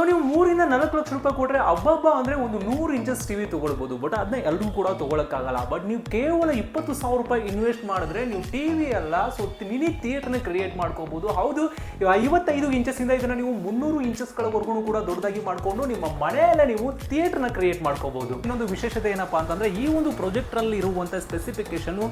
So, ನೀವು ಮೂರಿಂದ ನಾಲ್ಕು ಲಕ್ಷ ರೂಪಾಯಿ ಕೊಟ್ಟರೆ ಹಬ್ಬಬ್ಬ ಅಂದ್ರೆ ಒಂದು ನೂರು ಇಂಚಸ್ ಟಿವಿ ತೊಗೊಳ್ಬೋದು. ಬಟ್ ಅದನ್ನ ಎಲ್ಲರೂ ಕೂಡ ತೊಗೊಳಕ್ಕಾಗಲ್ಲ. ಬಟ್ ನೀವು ಕೇವಲ ಇಪ್ಪತ್ತು ಸಾವಿರ ರೂಪಾಯಿ ಇನ್ವೆಸ್ಟ್ ಮಾಡಿದ್ರೆ ನೀವು ಟಿವಿ ಅಲ್ಲ ಸೊ ಮಿನಿ ಥಿಯೇಟರ್ನ ಕ್ರಿಯೇಟ್ ಮಾಡ್ಕೋಬೋದು. ಹೌದು ಐವತ್ತೈದು ಇಂಚಸ್ ಇಂದ ಇದನ್ನ ನೀವು ಮುನ್ನೂರು ಇಂಚಸ್ಗಳವರೆಗೂ ಕೂಡ ದೊಡ್ಡದಾಗಿ ಮಾಡ್ಕೊಂಡು ನಿಮ್ಮ ಮನೆಯಲ್ಲೇ ನೀವು ಥಿಯೇಟರ್ನ ಕ್ರಿಯೇಟ್ ಮಾಡ್ಕೋಬಹುದು ಇನ್ನೊಂದು ವಿಶೇಷತೆ ಏನಪ್ಪಾ ಅಂತಂದ್ರೆ ಈ ಒಂದು ಪ್ರೊಜೆಕ್ಟ್ರಲ್ಲಿ ಅಲ್ಲಿ ಇರುವಂತ ಸ್ಪೆಸಿಫಿಕೇಶನ್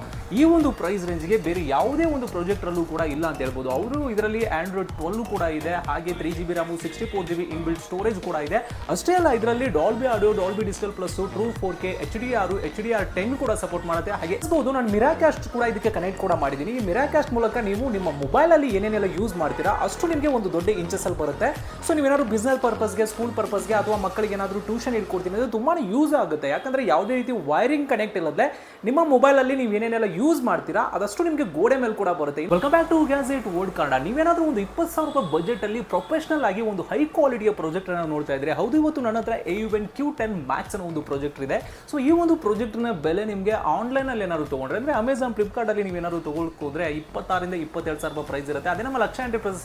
ಈ ಒಂದು ಪ್ರೈಸ್ ರೇಂಜ್ಗೆ ಬೇರೆ ಯಾವುದೇ ಒಂದು ಪ್ರಾಜೆಕ್ಟ್ ಅಲ್ಲೂ ಕೂಡ ಇಲ್ಲ ಅಂತ ಹೇಳ್ಬೋದು. ಅವರು ಇದರಲ್ಲಿ ಆಂಡ್ರಾಯ್ಡ್ ಟ್ವೆಲ್ ಕೂಡ ಇದೆ, ಹಾಗೆ three G B RAM sixty four G B inbuilt storage ಕೂಡ ಇದೆ. ಅಷ್ಟೇ ಅಲ್ಲ, ಇದರಲ್ಲಿ Dolby audio Dolby digital plus true four K H D R H D R ten ಕೂಡ ಸಪೋರ್ಟ್ ಮಾಡುತ್ತೆ. ಹಾಗೆ ಇರ್ಬೋದು, ನಾನು ಮಿರಾಕ್ಯಾಸ್ಟ್ ಕೂಡ ಇದಕ್ಕೆ ಕನೆಕ್ಟ್ ಕೂಡ ಮಾಡಿದ್ದೀನಿ. ಈ ಮಿರಾಕ್ಯಾಸ್ಟ್ ಮೂಲಕ ನೀವು ನಿಮ್ಮ ಮೊಬೈಲ್ ಅಲ್ಲಿ ಏನೇನೆಲ್ಲ ಯೂಸ್ ಮಾಡ್ತೀರಾ, ಅಷ್ಟು ನಿಮಗೆ ಒಂದು ದೊಡ್ಡ ಇಂಚಸ್ ಅಲ್ಲಿ ಬರುತ್ತೆ. ಸೊ ನೀವೇನಾದ್ರು ಬಿಸ್ನೆಸ್ ಪರ್ಪಸ್ಗೆ ಸ್ಕೂಲ್ ಪರ್ಪಸ್ಗೆ ಅಥವಾ ಮಕ್ಕಳಿಗೆ ಏನಾದರೂ ಟ್ಯೂಷನ್ ಇಟ್ಕೊಡ್ತೀನಿ ಅದು ತುಂಬಾ ಯೂಸ್ ಆಗುತ್ತೆ. ಯಾಕಂದ್ರೆ ಯಾವುದೇ ರೀತಿ ವೈರಿಂಗ್ ಕನೆಕ್ಟ್ ಇಲ್ಲದೆ ನಿಮ್ಮ ಮೊಬೈಲ್ ಅಲ್ಲಿ ನೀವು ಏನೇನೆಲ್ಲ ಯೂಸ್ ಮಾಡ್ತೀರಾ, ಅದಷ್ಟು ನಿಮಗೆ ಗೋಡೆ ಮೇಲೆ ಕೂಡ ಬರುತ್ತೆ. Welcome back to gadget word Kannada. ನೀವೇನಾದ್ರೂ ಒಂದು ಇಪ್ಪತ್ತು ಸಾವಿರ ರೂಪಾಯಿ ಬಜೆಟ್ ಅಲ್ಲಿ ಪ್ರೊಫೆಷನಲ್ ಆಗಿ ಒಂದು ಹೈ ಕ್ವಾಲಿಟಿಯ ಪ್ರಾಜೆಕ್ಟ್ ಅನ್ನು ನೋಡ್ತಾ ಇದ್ರೆ, ಹೌದು, ಇವತ್ತು ನನ್ನ ಹತ್ರ A U N Q ten max ಅನ್ನೋ ಒಂದು ಪ್ರಾಜೆಕ್ಟ್ ಇದೆ. ಸೊ ಈ ಒಂದು ಪ್ರಾಜೆಕ್ಟ್ನ ಬೆಲೆ ನಿಮಗೆ ಆನ್ಲೈನ್ ಅಲ್ಲಿ ಏನಾದ್ರು ತಗೊಂಡ್ರೆ, ಅಂದ್ರೆ ಅಮೆಝಾನ್ ಫ್ಲಿಪ್ಕಾರ್ಟ್ ಅಲ್ಲಿ ನೀವೇನಾದ್ರು ತಗೊಳ್ಕೋದ್ರೆ ಇಪ್ಪತ್ತಾರಿಂದ ಇಪ್ಪತ್ತೆರಡು ಸಾವಿರ ರೂಪಾಯಿ ಪ್ರೈಸ್ ಇರುತ್ತೆ. ಅದೇ ನಮ್ಮ ಲಕ್ಷ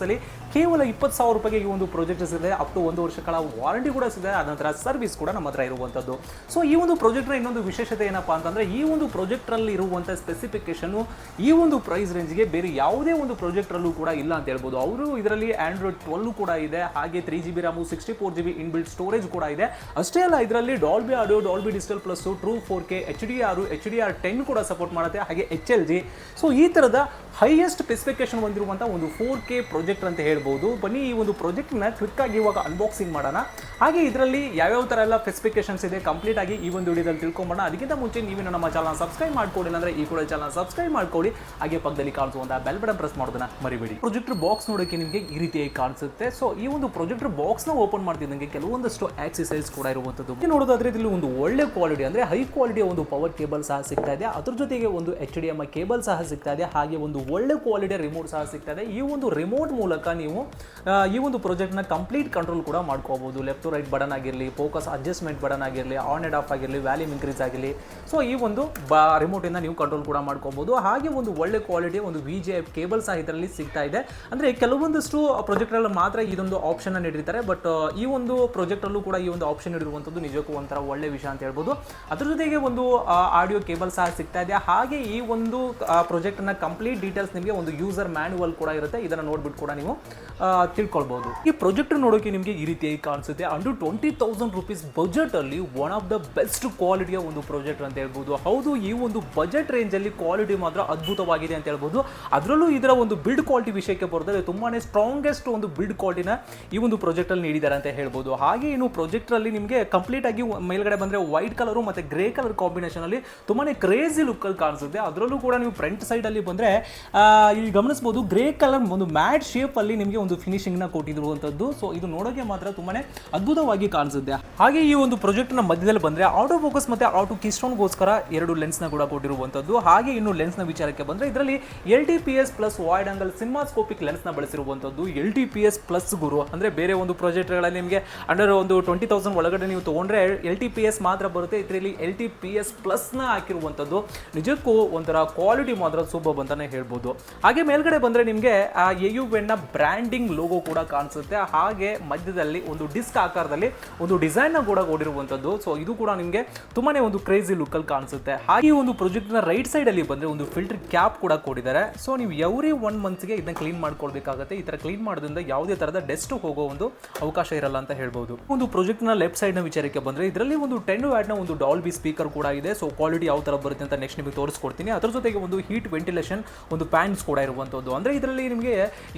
ಅಲ್ಲಿ ಕೇವಲ ಇಪ್ಪತ್ತು ಸಾವಿರ ರೂಪಾಯಿಗೆ ಈ ಒಂದು ಪ್ರಾಜೆಕ್ಟ್ ಇದೆ ಅಪ್ ಟು ಒಂದು ವರ್ಷ ಕಾಲ ವಾರಂಟಿ ಕೂಡ ಸಿಗುತ್ತೆ. ನಂತರ ಸರ್ವಿಸ್ ಕೂಡ ನಮ್ಮ ಹತ್ರ ಇರುವಂತದ್ದು. ಸೊ ಈ ಒಂದು ಪ್ರಾಜೆಕ್ಟ್ನ ಇನ್ನೊಂದು ವಿಶೇಷತೆ ಏನಪ್ಪಾ ಅಂತಂದ್ರೆ, ಈ ಒಂದು ಪ್ರಾಜೆಕ್ಟ್ ಅಲ್ಲಿ ಇರುವಂತ ಸ್ಪೆಸಿಫಿಕೇಶನ್ ಈ ಒಂದು ಪ್ರೈಸ್ ರೇಂಜ್ಗೆ ಬೇರೆ ಯಾವುದೇ ಒಂದು ಪ್ರಾಜೆಕ್ಟ್ ಅಲ್ಲೂ ಕೂಡ ಇಲ್ಲ ಅಂತ ಹೇಳ್ಬೋದು. ಅವರು ಇದರಲ್ಲಿ ಆ್ಯಂಡ್ರಾಯ್ಡ್ ಟ್ವೆಲ್ ಕೂಡ ಇದೆ. ಹಾಗೆ three G B RAM sixty four G B inbuilt storage ಕೂಡ ಇದೆ. ಅಷ್ಟೇ ಅಲ್ಲ, ಇದರಲ್ಲಿ Dolby audio Dolby digital plus true four K H D R H D R ten ಕೂಡ ಸಪೋರ್ಟ್ ಮಾಡುತ್ತೆ, ಹಾಗೆ ಎಚ್ ಎಲ್ ಜಿ ಸೊ ಈ ತರದ ಹೈಯೆಸ್ಟ್ ಸ್ಪೆಸಿಫಿಕೇಶನ್ ಹೊಂದಿರುವಂತಹ ಒಂದು ಫೋರ್ ಕೆ ಪ್ರಾಜೆಕ್ಟ್ ಅಂತ ಹೇಳ್ಬೋದು. ಬನ್ನಿ, ಈ ಒಂದು ಪ್ರಾಜೆಕ್ಟ್ನ ಕ್ವಿಕ್ಕಾಗಿ ಇವಾಗ ಅನ್ಬಾಕ್ಸಿಂಗ್ ಮಾಡೋಣ. ಹಾಗೆ ಇದರಲ್ಲಿ ಯಾವ್ಯಾವ ಥರ ಎಲ್ಲ ಸ್ಪೆಸಿಫಿಕೇಶನ್ಸ್ ಇದೆ ಕಂಪ್ಲೀಟ್ ಆಗಿ ಈ ಒಂದು ವಿಡಿಯೋದಲ್ಲಿ ತಿಳ್ಕೊಂಬೋಣ ಅದಕ್ಕಿಂತ ಮುಂಚೆ ನೀವು ನಮ್ಮ ಚಾನಲ್ ಸಬ್ಸ್ಕ್ರೈಬ್ ಮಾಡ್ಕೊಡಿ ಅಂದ್ರೆ ಈ ಕೂಡ ಚಾನಲ್ ಸಬ್ಸ್ಕ್ರೈಬ್ ಮಾಡ್ಕೊಳ್ಳಿ ಹಾಗೆ ಪಕ್ಕದಲ್ಲಿ ಕಾಣಿಸುವಂತಹ ಬೆಲ್ ಬಟನ್ ಪ್ರೆಸ್ ಮಾಡೋದನ್ನ ಮರಿಬೇಡಿ. ಪ್ರೊಜೆಕ್ಟರ್ ಬಾಕ್ಸ್ ನೋಡೋಕೆ ನಿಮಗೆ ಈ ರೀತಿಯಾಗಿ ಕಾಣಿಸುತ್ತೆ. ಸೊ ಈ ಒಂದು ಪ್ರೊಜೆಕ್ಟರ್ ಬಾಕ್ಸ್ನ ಓಪನ್ ಮಾಡ್ತಿದ್ದಂಗೆ ಕೆಲವೊಂದಷ್ಟು ಆಕ್ಸಸೈಸ್ ಕೂಡ ಇರುವಂತದ್ದು. ಇಲ್ಲಿ ನೋಡೋದಾದ್ರೆ ಇದರಲ್ಲಿ ಒಂದು ಒಳ್ಳೆ ಕ್ವಾಲಿಟಿ ಅಂದ್ರೆ ಹೈ ಕ್ವಾಲಿಟಿಯ ಒಂದು ಪವರ್ ಕೇಬಲ್ ಸಹ ಸಿಗ್ತಾ ಇದೆ. ಅದ್ರ ಜೊತೆಗೆ ಒಂದು ಎಚ್ ಡಿ ಎಂ ಕೇಬಲ್ ಸಹ ಸಿಗ್ತಾ ಇದೆ. ಹಾಗೆ ಒಂದು ಒಳ್ಳೆ ಕ್ವಾಲಿಟಿಯ ರಿಮೋಟ್ ಸಹ ಸಿಗ್ತದೆ. ಈ ಒಂದು ರಿಮೋಟ್ ಮೂಲಕ ನೀವು ಈ ಒಂದು ಪ್ರಾಜೆಕ್ಟ್ನ ಕಂಪ್ಲೀಟ್ ಕಂಟ್ರೋಲ್ ಕೂಡ ಮಾಡ್ಕೋಬೋದು. ಲೆಫ್ಟ್ ರೈಟ್ ಬಟನ್ ಆಗಿರಲಿ ಫೋಕಸ್ ಅಡ್ಜಸ್ಟ್ಮೆಂಟ್ ಬಟನ್ ಆಗಿರಲಿ ಆನ್ ಆ್ಯಂಡ್ ಆಫ್ ಆಗಿರಲಿ ವ್ಯಾಲ್ಯೂಮ್ ಇನ್ಕ್ರೀಸ್ ಆಗಿರಲಿ. ಸೊ ಈ ಒಂದು ರಿಮೋಟ್ ರಿಮೋಟಿಂದ ನೀವು ಕಂಟ್ರೋಲ್ ಕೂಡ ಮಾಡ್ಕೋಬಹುದು ಹಾಗೆ ಒಂದು ಒಳ್ಳೆ ಕ್ವಾಲಿಟಿ ಒಂದು ವಿ ಜೆ ಕೇಬಲ್ ಸಹ ಇದರಲ್ಲಿ ಸಿಗ್ತಾ ಇದೆ. ಅಂದರೆ ಕೆಲವೊಂದಷ್ಟು ಪ್ರಾಜೆಕ್ಟ್ಗಳಲ್ಲಿ ಮಾತ್ರ ಇದೊಂದು ಆಪ್ಷನ್ ನೀಡಿರ್ತಾರೆ. ಬಟ್ ಈ ಒಂದು ಪ್ರಾಜೆಕ್ಟಲ್ಲೂ ಕೂಡ ಈ ಒಂದು ಆಪ್ಷನ್ ಇರುವಂತದ್ದು ನಿಜಕ್ಕೂ ಒಂಥರ ಒಳ್ಳೆ ವಿಷಯ ಅಂತ ಹೇಳ್ಬೋದು. ಅದ್ರ ಜೊತೆಗೆ ಒಂದು ಆಡಿಯೋ ಕೇಬಲ್ ಸಹ ಸಿಗ್ತಾ ಇದೆ. ಹಾಗೆ ಈ ಒಂದು ಪ್ರಾಜೆಕ್ಟ್ ಕಂಪ್ಲೀಟ್ ಕಂಪ್ಲೀಟ್ ಡೀಟೇಲ್ಸ್ ನಿಮಗೆ ಒಂದು ಯೂಸರ್ ಮ್ಯಾನುವಲ್ ಕೂಡ ಇರುತ್ತೆ. ಇದನ್ನ ನೋಡ್ಬಿಟ್ಟು ಕೂಡ ನೀವು ತಿಳ್ಕೊಳ್ಬೋದು. ಈ ಪ್ರಾಜೆಕ್ಟ್ ನೋಡೋಕೆ ನಿಮಗೆ ಈ ರೀತಿಯಾಗಿ ಕಾಣಿಸುತ್ತೆ. Under twenty thousand rupees budget ಅಲ್ಲಿ ಒನ್ ಆಫ್ ದ ಬೆಸ್ಟ್ ಕ್ವಾಲಿಟಿಯ ಒಂದು ಪ್ರಾಜೆಕ್ಟ್ ಅಂತ ಹೇಳ್ಬೋದು. ಹೌದು, ಈ ಒಂದು ಬಜೆಟ್ ರೇಂಜ್ ಅಲ್ಲಿ ಕ್ವಾಲಿಟಿ ಮಾತ್ರ ಅದ್ಭುತವಾಗಿದೆ ಅಂತ ಹೇಳ್ಬೋದು. ಅದರಲ್ಲೂ ಇದರ ಒಂದು ಬಿಲ್ಡ್ ಕ್ವಾಲಿಟಿ ವಿಷಯಕ್ಕೆ ಬರ್ತದೆ ತುಂಬಾನೇ ಸ್ಟ್ರಾಂಗೆಸ್ಟ್ ಒಂದು ಬಿಲ್ಡ್ ಕ್ವಾಲಿಟಿನ ಈ ಒಂದು ಪ್ರಾಜೆಕ್ಟ್ ಅಲ್ಲಿ ನೀಡಿದ್ದಾರೆ ಅಂತ ಹೇಳ್ಬೋದು. ಹಾಗೆ ಇನ್ನು ಪ್ರಾಜೆಕ್ಟ್ ಅಲ್ಲಿ ನಿಮಗೆ ಕಂಪ್ಲೀಟ್ ಆಗಿ ಮೇಲ್ಗಡೆ ಬಂದ್ರೆ ವೈಟ್ ಕಲರ್ ಮತ್ತೆ ಗ್ರೇ ಕಲರ್ ಕಾಂಬಿನೇಷನ್ ಅಲ್ಲಿ ತುಂಬಾನೇ ಕ್ರೇಜಿ ಲುಕ್ ಅಲ್ಲಿ ಕಾಣಿಸುತ್ತೆ. ಅದರಲ್ಲೂ ಕೂಡ ನೀವು ಫ್ರಂಟ್ ಸೈಡ್ ಅಲ್ಲಿ ಬಂದ್ರೆ ಇಲ್ಲಿ ಗಮನಿಸ್ಬೋದು ಗ್ರೇ ಕಲರ್ ಒಂದು ಮ್ಯಾಟ್ ಶೇಪ್ ಅಲ್ಲಿ ನಿಮಗೆ ಒಂದು ಫಿನಿಶಿಂಗ್ನ ಕೊಟ್ಟಿರುವಂತದ್ದು ಸೊ ಇದು ನೋಡೋಕೆ ಮಾತ್ರ ತುಂಬಾನೇ ಅದ್ಭುತವಾಗಿ ಕಾಣಿಸುತ್ತೆ. ಹಾಗೆ ಈ ಒಂದು ಪ್ರಾಜೆಕ್ಟ್ನ ಮಧ್ಯದಲ್ಲಿ ಬಂದ್ರೆ ಆಟೋ ಫೋಕಸ್ ಮತ್ತೆ ಆಟೋ ಗೋಸ್ಕರ ಎರಡು ಲೆನ್ಸ್ನ ಕೂಡ ಕೊಟ್ಟಿರುವಂತದ್ದು ಹಾಗೆ ಇನ್ನು ಲೆನ್ಸ್ನ ವಿಚಾರಕ್ಕೆ ಬಂದ್ರೆ ಇದರಲ್ಲಿ L T P S plus wide angle cinemascopic ಲೆನ್ಸ್ನ ಬಳಸಿರುವಂತದ್ದು L T P S plus ಗುರು. ಅಂದ್ರೆ ಬೇರೆ ಒಂದು ಪ್ರಾಜೆಕ್ಟ್ಗಳಲ್ಲಿ ನಿಮಗೆ ಅಂಡರ್ ಒಂದು ಟ್ವೆಂಟಿ ತೌಸಂಡ್ ಒಳಗಡೆ ನೀವು ತಗೊಂಡ್ರೆ ಎಲ್ ಟಿ ಪಿ ಎಸ್ ಮಾತ್ರ ಬರುತ್ತೆ. ಇದರಲ್ಲಿ ಎಲ್ ಟಿ ಪಿ ಎಸ್ ಪ್ಲಸ್ನ ಹಾಕಿರುವಂತದ್ದು ನಿಜಕ್ಕೂ ಒಂಥರ ಕ್ವಾಲಿಟಿ ಮಾತ್ರ ಸೂಪರ್ ಅಂತಲೇ ಹೇಳ್ಬೋದು. ಹಾಗೆ ಮೇಲ್ಗಡೆ ಬಂದ್ರೆ ನಿಮಗೆ, ಆ, ಎ ಯು ನ ಬ್ರ್ಯಾಂಡಿಂಗ್ ಲೋಗೋ ಕೂಡ ಕಾಣಿಸುತ್ತೆ. ಹಾಗೆ ಮಧ್ಯದಲ್ಲಿ ಒಂದು ಡಿಸ್ಕ್ ಆಕಾರದಲ್ಲಿ ಒಂದು ಡಿಸೈನ್ನ ಕೂಡ ಓಡಿರುವಂಥದ್ದು ಸೊ ಇದು ಕೂಡ ನಿಮಗೆ ತುಂಬಾನೇ ಒಂದು ಕ್ರೇಜಿ ಲುಕ್ಕಲ್ಲಿ ಕಾಣಿಸುತ್ತೆ. ಹಾಗೆ ಈ ಒಂದು ಪ್ರೊಜೆಕ್ಟ್ನ ರೈಟ್ ಸೈಡ್ ಅಲ್ಲಿ ಬಂದ್ರೆ ಒಂದು ಫಿಲ್ಟರ್ ಕ್ಯಾಪ್ ಕೂಡ ಕೊಟ್ಟಿದ್ದಾರೆ ಸೊ ನೀವು ಎವ್ರಿ ಒನ್ ಮಂತ್ಸ್ಗೆ ಇದನ್ನ ಕ್ಲೀನ್ ಮಾಡ್ಕೊಳ್ಬೇಕಾಗುತ್ತೆ. ಈ ತರ ಕ್ಲೀನ್ ಮಾಡೋದ್ರಿಂದ ಯಾವುದೇ ಥರದ ಡೆಸ್ಟ್ ಹೋಗೋ ಒಂದು ಅವಕಾಶ ಇರಲ್ಲ ಅಂತ ಹೇಳ್ಬೋದು. ಒಂದು ಪ್ರಾಜೆಕ್ಟ್ನ ಲೆಫ್ಟ್ ಸೈಡ್ನ ವಿಚಾರಕ್ಕೆ ಬಂದ್ರೆ, ಇದರಲ್ಲಿ ಒಂದು ಟೆನ್ ವ್ಯಾಟ್ನ ಒಂದು ಡಾಲ್ಬಿ ಸ್ಪೀಕರ್ ಕೂಡ ಇದೆ. ಸೊ ಕ್ವಾಲಿಟಿ ಯಾವ ತರ ಬರುತ್ತೆ ಅಂತ ನೆಕ್ಸ್ಟ್ ನಿಮಗೆ ತೋರಿಸ್ಕೊಡ್ತೀನಿ. ಅದ್ರ ಜೊತೆಗೆ ಒಂದು ಹೀಟ್ ವೆಂಟಿಲೇಷನ್ ಫ್ಯಾನ್ಸ್ ಕೂಡ ಇರುವಂಥದ್ದು ಅಂದರೆ ಇದರಲ್ಲಿ ನಿಮಗೆ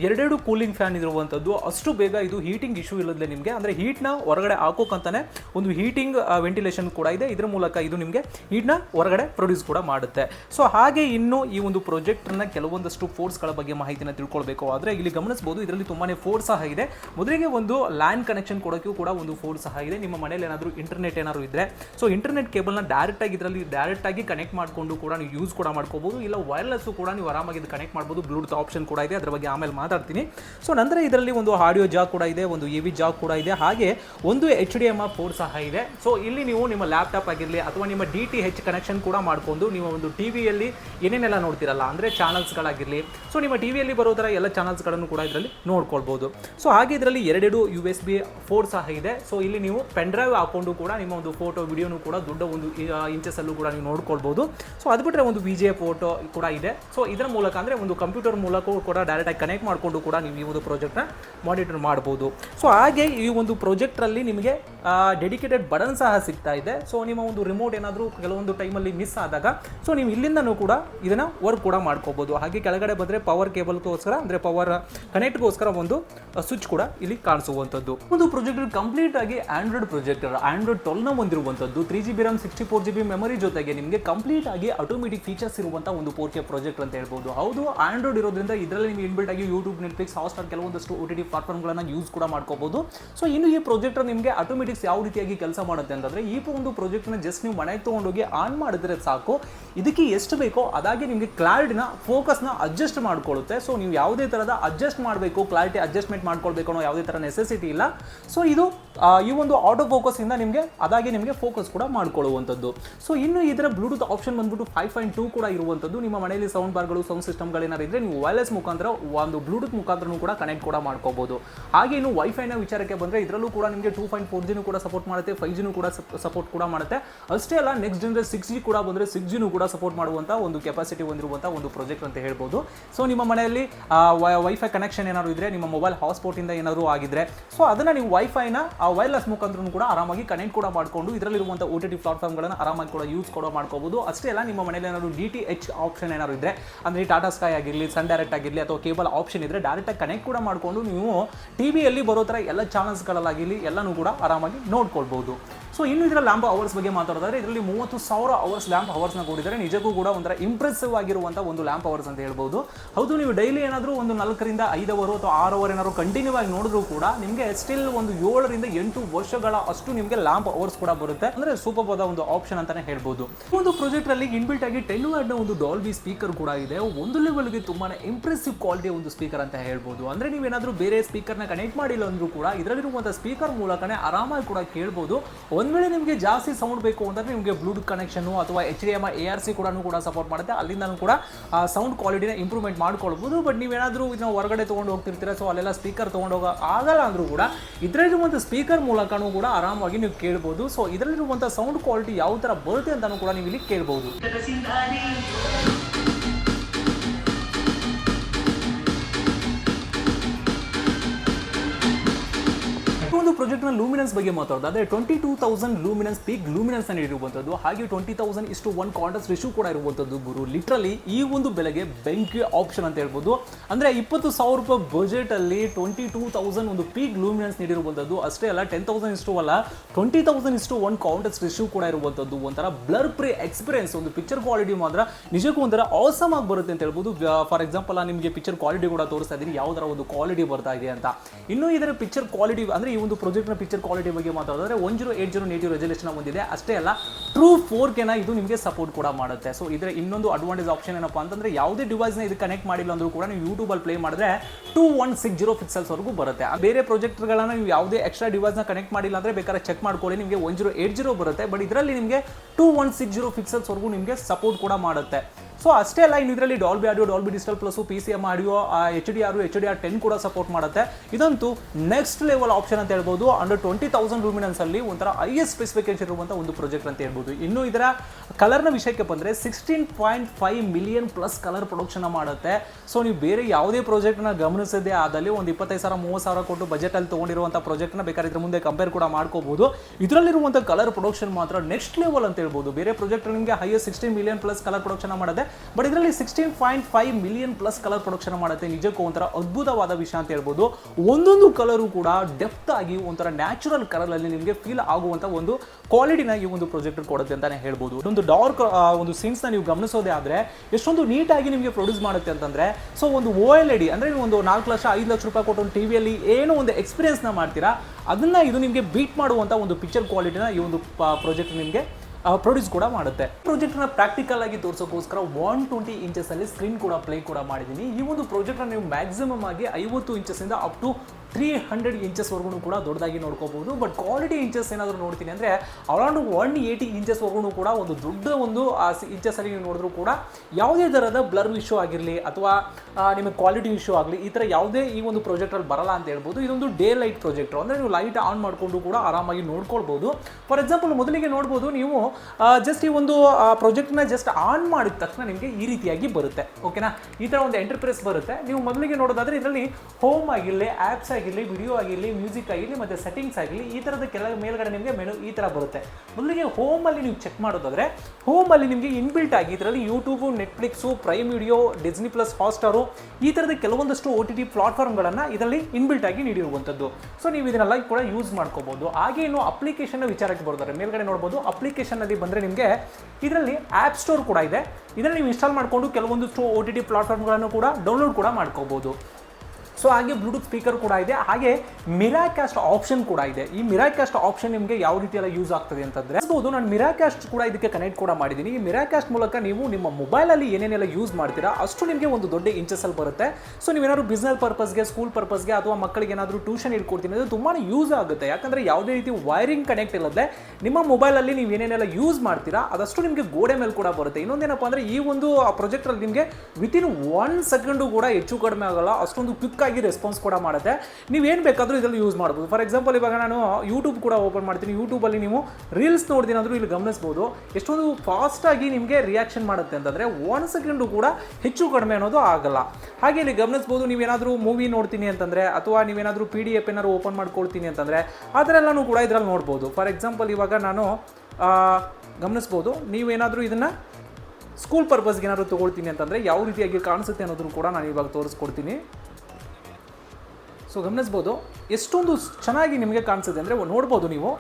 ಎರಡೆರಡು ಕೂಲಿಂಗ್ ಫ್ಯಾನ್ ಇರುವಂಥದ್ದು ಅಷ್ಟು ಬೇಗ ಇದು ಹೀಟಿಂಗ್ ಇಶ್ಯೂ ಇಲ್ಲದೆ ನಿಮಗೆ, ಅಂದರೆ ಹೀಟ್ನ ಹೊರಗಡೆ ಹಾಕೋಕಂತಾನೆ ಒಂದು ಹೀಟಿಂಗ್ ವೆಂಟಿಲೇಷನ್ ಕೂಡ ಇದೆ. ಇದರ ಮೂಲಕ ಇದು ನಿಮಗೆ ಹೀಟ್ನ ಹೊರಗಡೆ ಪ್ರೊಡ್ಯೂಸ್ ಕೂಡ ಮಾಡುತ್ತೆ. ಸೊ ಹಾಗೆ ಇನ್ನು ಈ ಒಂದು ಪ್ರಾಜೆಕ್ಟ್ನ ಕೆಲವೊಂದಷ್ಟು ಫೋರ್ಸ್ಗಳ ಬಗ್ಗೆ ಮಾಹಿತಿನ ತಿಳ್ಕೊಳ್ಬೇಕು. ಆದರೆ ಇಲ್ಲಿ ಗಮನಿಸಬಹುದು ಇದರಲ್ಲಿ ತುಂಬಾ ಫೋರ್ಸ್ ಸಹ ಇದೆ. ಮೊದಲಿಗೆ ಒಂದು ಲ್ಯಾಂಡ್ ಕನೆಕ್ಷನ್ ಕೊಡೋಕ್ಕೂ ಕೂಡ ಒಂದು ಫೋರ್ಸ್ ಸಹ ಇದೆ. ನಿಮ್ಮ ಮನೇಲಿ ಏನಾದರೂ ಇಂಟರ್ನೆಟ್ ಏನಾದ್ರು ಇದ್ದರೆ ಸೊ ಇಂಟರ್ನೆಟ್ ಕೇಬಲ್ನ ಡೈರೆಕ್ಟ್ ಆಗಿ ಇದರಲ್ಲಿ ಡೈರೆಕ್ಟ್ ಆಗಿ ಕನೆಕ್ಟ್ ಮಾಡಿಕೊಂಡು ಕೂಡ ನೀವು ಯೂಸ್ ಕೂಡ ಮಾಡ್ಕೋಬೋದು. ಇಲ್ಲ ವೈರ್ಲೆಸ್ ಕೂಡ ನೀವು ಆರಾಮಾಗಿ ಇದು ಕನೆಕ್ಟ್ ಮಾಡ್ಬೋದು. ಬ್ಲೂಟೂತ್ ಆಪ್ಷನ್ ಕೂಡ ಇದೆ. ಅದರ ಬಗ್ಗೆ ಆಮೇಲೆ ಮಾತಾಡ್ತೀನಿ. ಸೊ ನಂತರ ಇದರಲ್ಲಿ ಒಂದು ಆಡಿಯೋ ಜಾಕ್ ಕೂಡ ಇದೆ, ಒಂದು ಎವಿ ಜಾಕ್ ಕೂಡ ಇದೆ, ಹಾಗೆ ಒಂದು ಎಚ್ ಡಿ ಎಂ ಆ ಸಹ ಇದೆ. ಸೊ ಇಲ್ಲಿ ನೀವು ನಿಮ್ಮ ಲ್ಯಾಪ್ಟಾಪ್ ಆಗಿರಲಿ ಅಥವಾ ನಿಮ್ಮ ಡಿ ಟಿ ಹೆಚ್ ಕನೆಕ್ಷನ್ ಕೂಡ ಮಾಡ್ಕೊಂಡು ನೀವು ಒಂದು ಟಿ ವಿಯಲ್ಲಿ ಏನೇನೆಲ್ಲ ನೋಡ್ತಿರಲ್ಲ, ಅಂದರೆ ಚಾನಲ್ಸ್ಗಳಾಗಿರಲಿ ಸೊ ನಿಮ್ಮ ಟಿ ವಿಯಲ್ಲಿ ಬರೋ ಥರ ಎಲ್ಲ ಚಾನಲ್ಸ್ಗಳನ್ನು ಕೂಡ ಇದರಲ್ಲಿ ನೋಡ್ಕೊಳ್ಬೋದು. ಸೊ ಹಾಗೆ ಇದರಲ್ಲಿ ಎರಡೆರಡು ಯು ಎಸ್ ಬಿ ಫೋರ್ ಸಹ ಇದೆ. ಸೊ ಇಲ್ಲಿ ನೀವು ಪೆನ್ ಡ್ರೈವ್ ಹಾಕೊಂಡು ಕೂಡ ನಿಮ್ಮ ಒಂದು ಫೋಟೋ ವಿಡಿಯೋನು ಕೂಡ ದೊಡ್ಡ ಒಂದು ಇಂಚೆಸ್ ಅಲ್ಲೂ ಕೂಡ ನೀವು ನೋಡ್ಕೊಳ್ಬೋದು. ಸೊ ಅದು ಬಿಟ್ಟರೆ ಒಂದು ವಿ ಜೆ ಫೋಟೋ ಕೂಡ ಇದೆ. ಸೊ ಇದರ ಮೂಲಕ ಅಂದರೆ ಒಂದು ಕಂಪ್ಯೂಟರ್ ಮೂಲಕ ಕೂಡ ಡೈರೆಕ್ಟಾಗಿ ಕನೆಕ್ಟ್ ಮಾಡಿಕೊಂಡು ಕೂಡ ನೀವು ಈ ಒಂದು ಪ್ರಾಜೆಕ್ಟ್ನ ಮಾನಿಟರ್ ಮಾಡ್ಬೋದು. ಸೊ ಹಾಗೆ ಈ ಒಂದು ಪ್ರಾಜೆಕ್ಟ್ರಲ್ಲಿ ನಿಮಗೆ ಡೆಡಿಕೇಟೆಡ್ ಬಟನ್ ಸಹ ಸಿಗ್ತಾ ಇದೆ. ಸೊ ನಿಮ್ಮ ಒಂದು ರಿಮೋಟ್ ಏನಾದರೂ ಕೆಲವೊಂದು ಟೈಮಲ್ಲಿ ಮಿಸ್ ಆದಾಗ ಸೊ ನೀವು ಇಲ್ಲಿಂದನೂ ಕೂಡ ಇದನ್ನು ವರ್ಕ್ ಕೂಡ ಮಾಡ್ಕೋಬೋದು. ಹಾಗೆ ಕೆಳಗಡೆ ಬಂದರೆ ಪವರ್ ಕೇಬಲ್ಗೋಸ್ಕರ ಅಂದರೆ ಪವರ್ ಕನೆಕ್ಟ್ಗೋಸ್ಕರ ಒಂದು ಸ್ವಿಚ್ ಕೂಡ ಇಲ್ಲಿ ಕಾಣಿಸುವಂಥದ್ದು. ಒಂದು ಪ್ರೊಜೆಕ್ಟರ್ ಕಂಪ್ಲೀಟ್ ಆಗಿ ಆಂಡ್ರಾಯ್ಡ್ ಪ್ರೊಜೆಕ್ಟರ್ ಆಂಡ್ರಾಯ್ಡ್ ಟ್ವೆಲ್ನ ಹೊಂದಿರುವಂಥದ್ದು. Three G B RAM sixty four G B memory ಜೊತೆಗೆ ನಿಮಗೆ ಕಂಪ್ಲೀಟ್ ಆಗಿ ಆಟೋಮೆಟಿಕ್ ಫೀಚರ್ಸ್ ಇರುವಂಥ ಒಂದು ಫೋರ್ ಕೆ ಪ್ರಾಜೆಕ್ಟ್ ಅಂತ ಹೇಳ್ಬೋದು. ಹೌದು ಆಂಡ್ರಾಯ್ಡ್ ಇರೋದ್ರಿಂದ ಇದರಲ್ಲಿ ನೀವು ಇನ್ಬಿಲ್ಟ್ ಆಗಿ ಯೂಟ್ಯೂಬ್ ನೆಟ್ಫ್ಲಿಕ್ಸ್ ಹಾಟ್ಸ್ಟಾರ್ ಕೆಲವೊಂದಷ್ಟು ಒ ಟಿ ಟಿ ಯೂಸ್ ಕೂಡ ಮಾಡ್ಕೋಬಹುದು ಸೊ ಇನ್ನು ಈ ಪ್ರೊಜೆಕ್ಟರ್ ನಿಮಗೆ ಆಟೋಮೆಟಿಕ್ಸ್ ಯಾವ ರೀತಿಯಾಗಿ ಕೆಲಸ ಮಾಡುತ್ತೆ ಅಂತಂದ್ರೆ, ಈ ಒಂದು ಪ್ರಾಜೆಕ್ಟ್ನ ಜಸ್ಟ್ ನೀವು ಮನೆಗೆ ತೊಗೊಂಡೋಗಿ ಆನ್ ಮಾಡಿದ್ರೆ ಸಾಕು. ಇದಕ್ಕೆ ಎಷ್ಟು ಬೇಕೋ ಅದಾಗಿ ನಿಮಗೆ ಕ್ಲಾರಿಟಿನ ಫೋಕಸ್ನ ಅಡ್ಜಸ್ಟ್ ಮಾಡ್ಕೊಳ್ಳುತ್ತೆ. ಸೊ ನೀವು ಯಾವುದೇ ಥರದ ಅಡ್ಜಸ್ಟ್ ಮಾಡಬೇಕು ಕ್ಲಾರಿಟಿ ಅಡ್ಜಸ್ಟ್ಮೆಂಟ್ ಮಾಡ್ಕೊಳ್ಬೇಕು ಅನ್ನೋ ಯಾವುದೇ ಥರ ನೆಸೆಸಿಟಿ ಇಲ್ಲ. ಸೊ ಇದು ಈ ಒಂದು ಆಟೋ ಫೋಕಸಿಂದ ನಿಮಗೆ ಅದಾಗಿ ನಿಮಗೆ ಫೋಕಸ್ ಕೂಡ ಮಾಡ್ಕೊಳ್ಳುವಂಥದ್ದು. ಸೊ ಇನ್ನು ಇದರ ಬ್ಲೂಟೂತ್ ಆಪ್ಷನ್ ಬಂದ್ಬಿಟ್ಟು ಫೈವ್ ಪಾಯಿಂಟ್ ಟೂ ಕೂಡ ಇರುವಂಥದ್ದು. ನಿಮ್ಮ ಮನೆಯಲ್ಲಿ ಸೌಂಡ್ ಬಾರ್ಗಳು ಸೌಂಡ್ ಸಿಸ್ಟಮ್ಗಳೇನಾರು ಇದ್ರೆ ನೀವು ವೈರ್ಲೆಸ್ ಮುಖಾಂತರ ಒಂದು ಬ್ಲೂಟೂತ್ ಮುಖಾಂತರನೂ ಕೂಡ ಕನೆಕ್ಟ್ ಕೂಡ ಮಾಡ್ಕೋಬಹುದು ಹಾಗೆ ಇನ್ನು ವೈಫೈನ ವಿಚಾರಕ್ಕೆ ಬಂದರೆ ಇದರಲ್ಲೂ ಕೂಡ ನಿಮಗೆ ಟೂ ಪಾಯಿಂಟ್ ಫೋರ್ ಜಿನೂ ಕೂಡ ಸಪೋರ್ಟ್ ಮಾಡುತ್ತೆ ಫೈವ್ ಜಿನೂ ಕೂಡ ಸಪೋರ್ಟ್ ಕೂಡ ಮಾಡುತ್ತೆ. ಅಷ್ಟೇ ಅಲ್ಲ ನೆಕ್ಸ್ಟ್ ಜನರೇಷನ್ ಸಿಕ್ಸ್ ಜಿ ಕೂಡ ಬಂದರೆ ಸಿಕ್ಸ್ ಜಿನೂ ಕೂಡ ಸಪೋರ್ಟ್ ಮಾಡುವಂಥ ಒಂದು ಕೆಪಾಸಿಟಿ ಹೊಂದಿರುವಂಥ ಒಂದು ಪ್ರಾಜೆಕ್ಟ್ ಅಂತ ಹೇಳ್ಬೋದು. ಸೊ ನಿಮ್ಮ ಮನೆಯಲ್ಲಿ ವೈಫೈ ಕನೆಕ್ಷನ್ ಏನಾದರೂ ಇದ್ದರೆ ನಿಮ್ಮ ಮೊಬೈಲ್ ಹಾಟ್ಸ್ಪಾಟಿಂದ ಏನಾದರೂ ಆಗಿದ್ರೆ ಸೊ ಅದನ್ನು ನೀವು ವೈಫೈನ ಆ ವೈರ್ಲೆಸ್ ಮುಖಾಂತರ ಕೂಡ ಆರಾಮಾಗಿ ಕನೆಕ್ಟ್ ಕೂಡ ಮಾಡಿಕೊಂಡು ಇದರಲ್ಲಿರುವಂಥ ಓ ಟಿ ಟಿ ಪ್ಲಾಟ್ಫಾರ್ಮ್ಗಳನ್ನು ಆರಾಮಾಗಿ ಕೂಡ ಯೂಸ್ ಕೂಡ ಮಾಡ್ಕೋಬಹುದು. ಅಷ್ಟೇ ಅಲ್ಲ, ನಿಮ್ಮ ಮನೇಲಿ ಏನಾದ್ರು ಡಿ ಟಿ ಎಚ್ ಆಪ್ಷನ್ ಏನಾದ್ರು ಇದ್ರೆ, ಅಂದ್ರೆ ಟಾಟಾ ಸ್ಕೈ ಆಗಿರಲಿ ಸನ್ ಡೈರೆಕ್ಟ್ ಆಗಿರಲಿ ಅಥವಾ ಕೇಬಲ್ ಆಪ್ಷನ್ ಇದ್ರೆ ಡೈರೆಕ್ಟಾಗಿ ಕನೆಕ್ಟ್ ಕೂಡ ಮಾಡಿಕೊಂಡು ನೀವು ಟಿವಿಯಲ್ಲಿ ಬರೋ ಥರ ಎಲ್ಲ ಚಾನಲ್ಸ್ಗಳಲ್ಲಾಗಿರಲಿ ಎಲ್ಲನೂ ಕೂಡ ಆರಾಮಾಗಿ ನೋಡ್ಕೊಳ್ಬಹುದು. ಸೊ ಇನ್ನು ಇದರ ಲ್ಯಾಂಪ್ ಅವರ್ಸ್ ಬಗ್ಗೆ ಮಾತಾಡೋದಾದ್ರೆ, ಇದರಲ್ಲಿ ಮೂವತ್ತು ಸಾವಿರ ಅವರ್ಸ್ ಲ್ಯಾಂಪ್ ಅವರ್ಸ್ನ ಕೊಟ್ಟಿದ್ದಾರೆ. ನಿಜಕ್ಕೂ ಕೂಡ ಒಂಥರ ಇಂಪ್ರೆಸಿವ್ ಆಗಿರುವಂಥ ಒಂದು ಲ್ಯಾಂಪ್ ಅವರ್ಸ್ ಅಂತ ಹೇಳ್ಬೋದು. ಹೌದು, ನೀವು ಡೈಲಿ ಏನಾದರೂ ಒಂದು ನಾಲ್ಕರಿಂದ ಐದು ಅವರು ಅಥವಾ ಆರು ಅವರ್ ಏನಾದರೂ ಕಂಟಿನ್ಯೂ ಆಗಿ ನೋಡಿದ್ರು ಕೂಡ ನಿಮಗೆ ಸ್ಟಿಲ್ ಒಂದು ಏಳರಿಂದ ಎಂಟು ವರ್ಷಗಳ ಅಷ್ಟು ನಿಮಗೆ ಲ್ಯಾಂಪ್ ಅವರ್ಸ್ ಕೂಡ ಬರುತ್ತೆ. ಅಂದ್ರೆ ಸೂಪರ್ ಒಂದು ಆಪ್ಷನ್ ಅಂತಾನೆ ಹೇಳ್ಬೋದು. ಒಂದು ಪ್ರಾಜೆಕ್ಟ್ ಅಲ್ಲಿ ಇನ್ಬಿಲ್ಟ್ ಆಗಿ ಟೆನ್ನ ಒಂದು ಡಾಲ್ಬಿ ಸ್ಪೀಕರ್ ಕೂಡ ಇದೆ. ಒಂದು ಲೆವೆಲ್ಗೆ ತುಂಬಾ ಇಂಪ್ರೆಸಿವ್ ಕ್ವಾಲಿಟಿ ಒಂದು ಸ್ಪೀಕರ್ ಅಂತ ಹೇಳ್ಬೋದು. ಅಂದ್ರೆ ಏನಾದರೂ ಬೇರೆ ಸ್ಪೀಕರ್ನ ಕನೆಕ್ಟ್ ಮಾಡಿಲ್ಲ ಅಂದ್ರೂ ಕೂಡ ಇದರಲ್ಲಿರುವಂಥ ಸ್ಪೀಕರ್ ಮೂಲಕನೇ ಆರಾಮಾಗಿ ಕೂಡ ಕೇಳ್ಬೋದು. ಒಂದ್ ವೇಳೆ ನಿಮಗೆ ಜಾಸ್ತಿ ಸೌಂಡ್ ಬೇಕು ಅಂದರೆ ನಿಮಗೆ ಬ್ಲೂಟೂತ್ ಕನೆಕ್ಷನ್ನು ಅಥವಾ H D M A R C ಕೂಡ ಕೂಡ ಸಪೋರ್ಟ್ ಮಾಡುತ್ತೆ. ಅಲ್ಲಿಂದಲೂ ಕೂಡ ಸೌಂಡ್ ಕ್ವಾಲಿಟಿನ ಇಂಪ್ರೂವ್ಮೆಂಟ್ ಮಾಡ್ಕೊಳ್ಬೋದು. ಬಟ್ ನೀವೇನಾದರೂ ಇದನ್ನ ಹೊರಗಡೆ ತೊಗೊಂಡು ಹೋಗ್ತಿರ್ತೀರ ಸೊ ಅಲ್ಲೆಲ್ಲ ಸ್ಪೀಕರ್ ತೊಗೊಂಡು ಹೋಗೋ ಆಗಲ್ಲ ಅಂದರೂ ಕೂಡ ಇದರಲ್ಲಿರುವಂಥ ಸ್ಪೀಕರ್ ಮೂಲಕನೂ ಕೂಡ ಆರಾಮಾಗಿ ನೀವು ಕೇಳ್ಬೋದು. ಸೊ ಇದರಲ್ಲಿರುವಂಥ ಸೌಂಡ್ ಕ್ವಾಲಿಟಿ ಯಾವ ಥರ ಬರುತ್ತೆ ಅಂತಲೂ ಕೂಡ ನೀವು ಇಲ್ಲಿ ಕೇಳ್ಬೋದು ಒಂದು ಪ್ರಾಜೆಕ್ಟ್ನ ಲೂಮಿನೆನ್ಸ್ ಬಗ್ಗೆ ಮಾತಾಡೋದು. Twenty two thousand luminance peak luminance ಅನ್ನು ಇರುವಂಥದ್ದು ಹಾಗೆ ಟ್ವೆಂಟಿ ತೌಸಂಡ್ ಇಷ್ಟು ಒನ್ ಕಾಂಟೆಸ್ಟ್ ರಿಶ್ಯೂ ಕೂಡ ಇರುವಂಥದ್ದು ಗುರು. ಲಿಟ್ರಲಿ ಈ ಒಂದು ಬೆಲೆಗೆ ಬೆಂಕಿ ಆಪ್ಷನ್ ಅಂತ ಹೇಳ್ಬೋದು. ಅಂದ್ರೆ ಇಪ್ಪತ್ತು ಸಾವಿರ ರೂಪಾಯಿ ಬಜೆಟ್ ಅಲ್ಲಿ ಟ್ವೆಂಟಿ ಟೂ ತೌಸಂಡ್ ಒಂದು ಪೀಕ್ ಲೂಮಿನೆನ್ಸ್ ನೀಡಿರುವಂಥದ್ದು ಅಷ್ಟೇ ಅಲ್ಲ ಟೆನ್ ತೌಸಂಡ್ ಇಷ್ಟು ಅಲ್ಲ ಟ್ವೆಂಟಿ ತೌಸಂಡ್ ಇಷ್ಟು ಒನ್ ಕಾಂಟೆಸ್ಟ್ ರಿಶ್ಯೂ ಕೂಡ ಇರುವಂಥದ್ದು ಒಂಥರ ಬ್ಲರ್ ಫ್ರೀ ಎಕ್ಸ್ಪೀರಿಯನ್ಸ್ ಒಂದು ಪಿಕ್ಚರ್ ಕ್ವಾಲಿಟಿ ಮಾತ್ರ ನಿಜಕ್ಕೂ ಒಂಥರ ಆಸಮ್ ಆಗಿ ಬರುತ್ತೆ ಅಂತ ಹೇಳ್ಬೋದು. ಫಾರ್ ಎಕ್ಸಾಂಪಲ್ ನಿಮಗೆ ಪಿಕ್ಚರ್ ಕ್ವಾಲಿಟಿ ಕೂಡ ತೋರಿಸ್ತಾ ಇದ್ದೀನಿ ಯಾವ ಒಂದು ಕ್ವಾಲಿಟಿ ಬರ್ತಾ ಇದೆ ಅಂತ. ಇನ್ನು ಇದರ ಪಿಕ್ಚರ್ ಕ್ವಾಲಿಟಿ ಅಂದ್ರೆ ಈ ಒಂದು ಪ್ರಾಜೆಕ್ಟ್ನ ಪಿಕ್ಚರ್ ಕ್ವಾಲಿಟಿ ಬಗ್ಗೆ ಮಾತಾಡಿದ್ರೆ one zero eight zero native resolution ಹೊಂದಿದೆ ಅಷ್ಟೇ ಅಲ್ಲ ಟ್ರೂ ಫೋರ್ ಕೆನ ಇದು ನಿಮಗೆ ಸಪೋರ್ಟ್ ಕೂಡ ಮಾಡುತ್ತೆ. ಸೊ ಇದರ ಇನ್ನೊಂದು ಅಡ್ವಾಂಟೇಜ್ ಆಪ್ಷನ್ ಏನಪ್ಪಾ ಅಂತಂದ್ರೆ ಯಾವುದೇ ಡಿವೈಸ್ನ ಇದು ಕನೆಕ್ಟ್ ಮಾಡಿಲ್ಲ ಅಂದ್ರೂ ಕೂಡ ನೀವು ಯೂಟ್ಯೂಬಲ್ಲಿ ಪ್ಲೇ ಮಾಡಿದ್ರೆ two one six zero pixels ವರೆಗೂ ಬರುತ್ತೆ. ಬೇರೆ ಪ್ರಾಜೆಕ್ಟ್ಗಳನ್ನ ನೀವು ಯಾವುದೇ ಎಕ್ಸ್ಟ್ರಾ ಡಿವೈಸ್ನ ಕನೆಕ್ಟ್ ಮಾಡಿಲ್ಲ ಅಂದ್ರೆ ಬೇಕಾದ್ರೆ ಚೆಕ್ ಮಾಡ್ಕೊಳ್ಳಿ, ನಿಮಗೆ ಒನ್ ಜೀರೋ ಏಟ್ ಜೀರೋ ಬರುತ್ತೆ. ಬಟ್ ಇದರಲ್ಲಿ ನಿಮಗೆ ಟೂ ಒನ್ ಸಿಕ್ಸ್ ಜೀರೋ ಪಿಕ್ಸಲ್ಸ್ವರೆಗೂ ನಿಮಗೆ ಸಪೋರ್ಟ್ ಕೂಡ ಮಾಡುತ್ತೆ. ಸೊ ಅಷ್ಟೇ ಅಲ್ಲ, ಇನ್ನು ಇದರಲ್ಲಿ Dolby audio Dolby digital plus P C M audio H D R H D R ten ಕೂಡ ಸಪೋರ್ಟ್ ಮಾಡುತ್ತೆ. ಇದಂತೂ ನೆಕ್ಸ್ಟ್ ಲೆವೆಲ್ ಆಪ್ಷನ್ ಅಂತ ಹೇಳ್ಬೋದು. ಅಂಡರ್ ಟ್ವೆಂಟಿ ತೌಸಂಡ್ ರೂಮಿನನ್ಸ್ ಅಲ್ಲಿ ಒಂಥರ ಹೈಯೆಸ್ಟ್ ಸ್ಪೆಸಿಫಿಕೇಶನ್ ಇರುವಂಥ ಒಂದು ಪ್ರಾಜೆಕ್ಟ್ ಅಂತ ಹೇಳ್ಬೋದು. ಇನ್ನು ಇದರ ಕಲರ್ನ ವಿಷಯಕ್ಕೆ ಬಂದರೆ sixteen point five million plus colour production ಮಾಡುತ್ತೆ. ಸೊ ನೀವು ಬೇರೆ ಯಾವುದೇ ಪ್ರಾಜೆಕ್ಟ್ನ ಗಮನಿಸದೆ ಆದಲ್ಲಿ ಒಂದು ಇಪ್ಪತ್ತೈದು ಸಾವಿರ, ಮೂವತ್ತು ಸಾವಿರ ಕೊಟ್ಟು ಬಜೆಟಲ್ಲಿ ತೊಗೊಂಡಿರುವಂಥ ಪ್ರಾಜೆಕ್ಟ್ನ ಬೇಕಾದ್ರೆ ಮುಂದೆ ಕಂಪೇರ್ ಕೂಡ ಮಾಡ್ಕೋಬಹುದು ಇದರಲ್ಲಿರುವಂಥ ಕಲರ್ ಪ್ರೊಡಕ್ಷನ್ ಮಾತ್ರ ನೆಕ್ಸ್ಟ್ ಲೆವೆಲ್ ಅಂತ ಹೇಳ್ಬೋದು. ಬೇರೆ ಪ್ರಾಜೆಕ್ಟ್ ನಿಮಗೆ highest sixteen million plus colour production ಮಾಡುತ್ತೆ ಬಟ್ ಇದರಲ್ಲಿ sixteen point five million plus colour production ಮಾಡುತ್ತೆ. ನಿಜಕ್ಕೂ ಒಂಥರ ಅದ್ಭುತವಾದ ವಿಷಯ ಅಂತ ಹೇಳ್ಬೋದು. ಒಂದೊಂದು ಕಲರು ಕೂಡ ಡೆಪ್ತ್ ಆಗಿ ಒಂಥರ ನ್ಯಾಚುರಲ್ ಕಲರ್ ಅಲ್ಲಿ ನಿಮಗೆ ಫೀಲ್ ಆಗುವಂಥ ಒಂದು ಕ್ವಾಲಿಟಿನ ಈ ಒಂದು ಪ್ರಾಜೆಕ್ಟ್ ಕೊಡುತ್ತೆ ಅಂತಾನೆ ಹೇಳ್ಬೋದು. ಒಂದು ಡಾರ್ಕ್ ಒಂದು ಸೀನ್ಸ್ನ ನೀವು ಗಮನಿಸೋದೇ ಆದ್ರೆ ಎಷ್ಟೊಂದು ನೀಟಾಗಿ ನಿಮಗೆ ಪ್ರೊಡ್ಯೂಸ್ ಮಾಡುತ್ತೆ ಅಂತಂದ್ರೆ ಸೊ ಒಂದು ಓ ಎಲ್ ಇ ಡಿ ಅಂದ್ರೆ ನೀವು ಒಂದು ನಾಲ್ಕು ಲಕ್ಷ, ಐದು ಲಕ್ಷ ರೂಪಾಯಿ ಕೊಟ್ಟು ಒಂದು ಟಿವಿಯಲ್ಲಿ ಏನೋ ಒಂದು ಎಕ್ಸ್ಪೀರಿಯನ್ಸ್ನ ಮಾಡ್ತೀರಾ, ಅದನ್ನ ಇದು ನಿಮಗೆ ಬೀಟ್ ಮಾಡುವಂತ ಒಂದು ಪಿಕ್ಚರ್ ಕ್ವಾಲಿಟಿನ ಈ ಒಂದು ಪ್ರಾಜೆಕ್ಟ್ ನಿಮಗೆ ಪ್ರೊಡ್ಯೂಸ್ ಕೂಡ ಮಾಡುತ್ತೆ. ಪ್ರಾಜೆಕ್ಟ್ನ ಪ್ರಾಕ್ಟಿಕಲ್ ಆಗಿ ತೋರಿಸೋಕ್ಕೋಸ್ಕರ ಒನ್ ಟ್ವೆಂಟಿ ಇಂಚಸ್ ಅಲ್ಲಿ ಸ್ಕ್ರೀನ್ ಕೂಡ ಪ್ಲೇ ಕೂಡ ಮಾಡಿದ್ದೀನಿ ಈ ಒಂದು ಪ್ರಾಜೆಕ್ಟ್ನ ನೀವು ಮ್ಯಾಕ್ಸಿಮಮ್ ಆಗಿ ಐವತ್ತು ಇಂಚಸ್ ಇಂದ ಅಪ್ ಟು ತ್ರೀ ಹಂಡ್ರೆಡ್ ಇಂಚಸ್ವರೆಗೂ ಕೂಡ ದೊಡ್ಡದಾಗಿ ನೋಡ್ಕೋಬಹುದು. ಬಟ್ ಕ್ವಾಲಿಟಿ ಇಂಚಸ್ ಏನಾದರೂ ನೋಡ್ತೀನಿ ಅಂದರೆ ಅರೌಂಡ್ ಒನ್ ಏಯ್ಟಿ ಇಂಚಸ್ವರೆಗೂ ಕೂಡ ಒಂದು ದೊಡ್ಡ ಒಂದು ಇಂಚಸ್ಸಲ್ಲಿ ನೀವು ನೋಡಿದ್ರು ಕೂಡ ಯಾವುದೇ ಥರದ ಬ್ಲರ್ ಇಶ್ಯೂ ಆಗಿರಲಿ ಅಥವಾ ನಿಮಗೆ ಕ್ವಾಲಿಟಿ ಇಶ್ಯೂ ಆಗಲಿ, ಈ ಥರ ಯಾವುದೇ ಈ ಒಂದು ಪ್ರಾಜೆಕ್ಟಲ್ಲಿ ಬರಲ್ಲ ಅಂತ ಹೇಳ್ಬೋದು. ಇದೊಂದು ಡೇ ಲೈಟ್ ಪ್ರೊಜೆಕ್ಟ್ರು ಅಂದರೆ ನೀವು ಲೈಟ್ ಆನ್ ಮಾಡಿಕೊಂಡು ಕೂಡ ಆರಾಮಾಗಿ ನೋಡ್ಕೊಳ್ಬೋದು. ಫಾರ್ ಎಕ್ಸಾಂಪಲ್ ಮೊದಲಿಗೆ ನೋಡ್ಬೋದು ನೀವು ಜಸ್ಟ್ ಈ ಒಂದು ಪ್ರಾಜೆಕ್ಟ್ನ ಜಸ್ಟ್ ಆನ್ ಮಾಡಿದ ತಕ್ಷಣ ನಿಮಗೆ ಈ ರೀತಿಯಾಗಿ ಬರುತ್ತೆ. ಓಕೆನಾ ಈ ಥರ ಒಂದು ಎಂಟರ್ಪ್ರೈಸ್ ಬರುತ್ತೆ. ನೀವು ಮೊದಲಿಗೆ ನೋಡೋದಾದ್ರೆ ಇದರಲ್ಲಿ ಹೋಮ್ ಆಗಿರಲಿ ಆ್ಯಪ್ಸ್ ಆಗಿರಲಿ ವಿಡಿಯೋ ಆಗಿರಲಿ ಮ್ಯೂಸಿಕ್ ಆಗಿರಲಿ, ಮತ್ತು ಸೆಟ್ಟಿಂಗ್ಸ್ ಆಗಿರಲಿ, ಈ ಥರದ ಕೆಲ ಮೇಲ್ಗಡೆ ನಿಮಗೆ ಮೆನು ಈ ಥರ ಬರುತ್ತೆ. ಮೊದಲಿಗೆ ಹೋಮಲ್ಲಿ ನೀವು ಚೆಕ್ ಮಾಡೋದಾದರೆ ಹೋಮಲ್ಲಿ ನಿಮಗೆ ಇನ್ಬಿಲ್ಟ್ ಆಗಿ, ಇದರಲ್ಲಿ YouTube Netflix Prime Video Disney plus Hotstar ಈ ಥರದ ಕೆಲವೊಂದಷ್ಟು ಒ ಟಿ ಟಿ ಪ್ಲಾಟ್ಫಾರ್ಮ್ಗಳನ್ನು ಇದರಲ್ಲಿ ಇನ್ಬಿಲ್ಟ್ ಆಗಿ ನೀಡಿರುವಂಥದ್ದು. ಸೊ ನೀವು ಇದನ್ನೆಲ್ಲ ಕೂಡ ಯೂಸ್ ಮಾಡ್ಕೋಬೋದು. ಹಾಗೆ ಇನ್ನು ಅಪ್ಲಿಕೇಶನ್ ವಿಚಾರಕ್ಕೆ ಬರ್ತಾರೆ ಮೇಲ್ಗಡೆ ನೋಡ್ಬೋದು ಅಪ್ಲಿಕೇಶನಲ್ಲಿ ಬಂದರೆ ನಿಮಗೆ ಇದರಲ್ಲಿ ಆ್ಯಪ್ ಸ್ಟೋರ್ ಕೂಡ ಇದೆ. ಇದರಲ್ಲಿ ನೀವು ಇನ್ಸ್ಟಾಲ್ ಮಾಡಿಕೊಂಡು ಕೆಲವೊಂದಷ್ಟು ಒ ಟಿ ಟಿ ಪ್ಲಾಟ್ಫಾರ್ಮ್ಗಳನ್ನು ಕೂಡ ಡೌನ್ಲೋಡ್ ಕೂಡ ಮಾಡ್ಕೋಬಹುದು ಸೊ ಹಾಗೆ ಬ್ಲೂಟೂತ್ ಸ್ಪೀಕರ್ ಕೂಡ ಇದೆ. ಹಾಗೆ ಮಿರಾಕ್ಯಾಸ್ಟ್ ಆಪ್ಷನ್ ಕೂಡ ಇದೆ. ಈ ಮಿರಾಕ್ಯಾಸ್ಟ್ ಆಪ್ಷನ್ ನಿಮಗೆ ಯಾವ ರೀತಿ ಎಲ್ಲ ಯೂಸ್ ಆಗ್ತದೆ ಅಂತಂದ್ರೆ ಹೌದು ನಾನು ಮಿರಾಕ್ಯಾಸ್ಟ್ ಕೂಡ ಇದಕ್ಕೆ ಕನೆಕ್ಟ್ ಕೂಡ ಮಾಡಿದ್ದೀನಿ ಈ ಮಿರಾಕ್ಯಾಸ್ಟ್ ಮೂಲಕ ನೀವು ನಿಮ್ಮ ಮೊಬೈಲಲ್ಲಿ ಏನೇನೆಲ್ಲ ಯೂಸ್ ಮಾಡ್ತೀರಾ, ಅಷ್ಟು ನಿಮಗೆ ಒಂದು ದೊಡ್ಡ ಇಂಚಸ್ಸಲ್ಲಿ ಬರುತ್ತೆ. ಸೊ ನೀವೇನಾದ್ರು ಬಿಸ್ನೆಸ್ ಪರ್ಪಸ್ಗೆ ಸ್ಕೂಲ್ ಪರ್ಪಸ್ಗೆ ಅಥವಾ ಮಕ್ಕಳಿಗೆ ಏನಾದರೂ ಟ್ಯೂಷನ್ ಇಟ್ಕೊಡ್ತೀನಿ ಅದು ತುಂಬಾ ಯೂಸ್ ಆಗುತ್ತೆ. ಯಾಕಂದ್ರೆ ಯಾವುದೇ ರೀತಿ ವೈರಿಂಗ್ ಕನೆಕ್ಟ್ ಇಲ್ಲದೆ ನಿಮ್ಮ ಮೊಬೈಲಲ್ಲಿ ನೀವು ಏನೇನೆಲ್ಲ ಯೂಸ್ ಮಾಡ್ತೀರಾ, ಅದಷ್ಟು ನಿಮಗೆ ಗೋಡೆ ಮೇಲೆ ಕೂಡ ಬರುತ್ತೆ. ಇನ್ನೊಂದೇನಪ್ಪ ಅಂದ್ರೆ ಈ ಒಂದು ಪ್ರಾಜೆಕ್ಟಲ್ಲಿ ನಿಮಗೆ ವಿತಿನ್ ಒನ್ ಸೆಕೆಂಡು ಕೂಡ ಹೆಚ್ಚು ಕಡಿಮೆ ಆಗಲ್ಲ. ಅಷ್ಟೊಂದು ಕ್ವಿಕ್ ಆಗಿ ರೆಸ್ಪಾನ್ಸ್ ಕೂಡ ಮಾಡುತ್ತೆ. ನೀವೇನು ಬೇಕಾದರೂ ಇದರಲ್ಲಿ ಯೂಸ್ ಮಾಡ್ಬೋದು. ಫಾರ್ ಎಕ್ಸಾಂಪಲ್ ಇವಾಗ ನಾನು ಯೂಟ್ಯೂಬ್ ಕೂಡ ಓಪನ್ ಮಾಡ್ತೀನಿ. ಯೂಟ್ಯೂಬಲ್ಲಿ ನೀವು ರೀಲ್ಸ್ ನೋಡ್ತೀನಾದರೂ ಇಲ್ಲಿ ಗಮನಿಸ್ಬೋದು. ಎಷ್ಟೊಂದು ಫಾಸ್ಟಾಗಿ ನಿಮಗೆ ರಿಯಾಕ್ಷನ್ ಮಾಡುತ್ತೆ ಅಂತಂದರೆ ಒನ್ ಸೆಕೆಂಡು ಕೂಡ ಹೆಚ್ಚು ಕಡಿಮೆ ಅನ್ನೋದು ಆಗಲ್ಲ. ಹಾಗೆ ಇಲ್ಲಿ ಗಮನಿಸ್ಬೋದು, ನೀವೇನಾದರೂ ಮೂವಿ ನೋಡ್ತೀನಿ ಅಂತಂದರೆ ಅಥವಾ ನೀವೇನಾದರೂ ಪಿ ಡಿ ಎಫ್ ಏನಾದ್ರು ಓಪನ್ ಮಾಡ್ಕೊಳ್ತೀನಿ ಅಂತಂದರೆ ಆ ಥರ ಎಲ್ಲನೂ ಕೂಡ ಇದರಲ್ಲಿ ನೋಡ್ಬೋದು. ಫಾರ್ ಎಕ್ಸಾಂಪಲ್ ಇವಾಗ ನಾನು ಗಮನಿಸ್ಬೋದು, ನೀವೇನಾದರೂ ಇದನ್ನು ಸ್ಕೂಲ್ ಪರ್ಪಸ್ಗೆ ಏನಾದರೂ ತೊಗೊಳ್ತೀನಿ ಅಂತಂದರೆ ಯಾವ ರೀತಿಯಾಗಿ ಕಾಣಿಸುತ್ತೆ ಅನ್ನೋದನ್ನು ಕೂಡ ನಾನು ಇವಾಗ ತೋರಿಸ್ಕೊಡ್ತೀನಿ. ಸೊ ಗಮನಿಸ್ಬೋದು, ಎಷ್ಟೊಂದು ಚೆನ್ನಾಗಿ ನಿಮಗೆ ಕಾಣಿಸುತ್ತೆ ಅಂದರೆ ನೋಡ್ಬೋದು ನೀವು.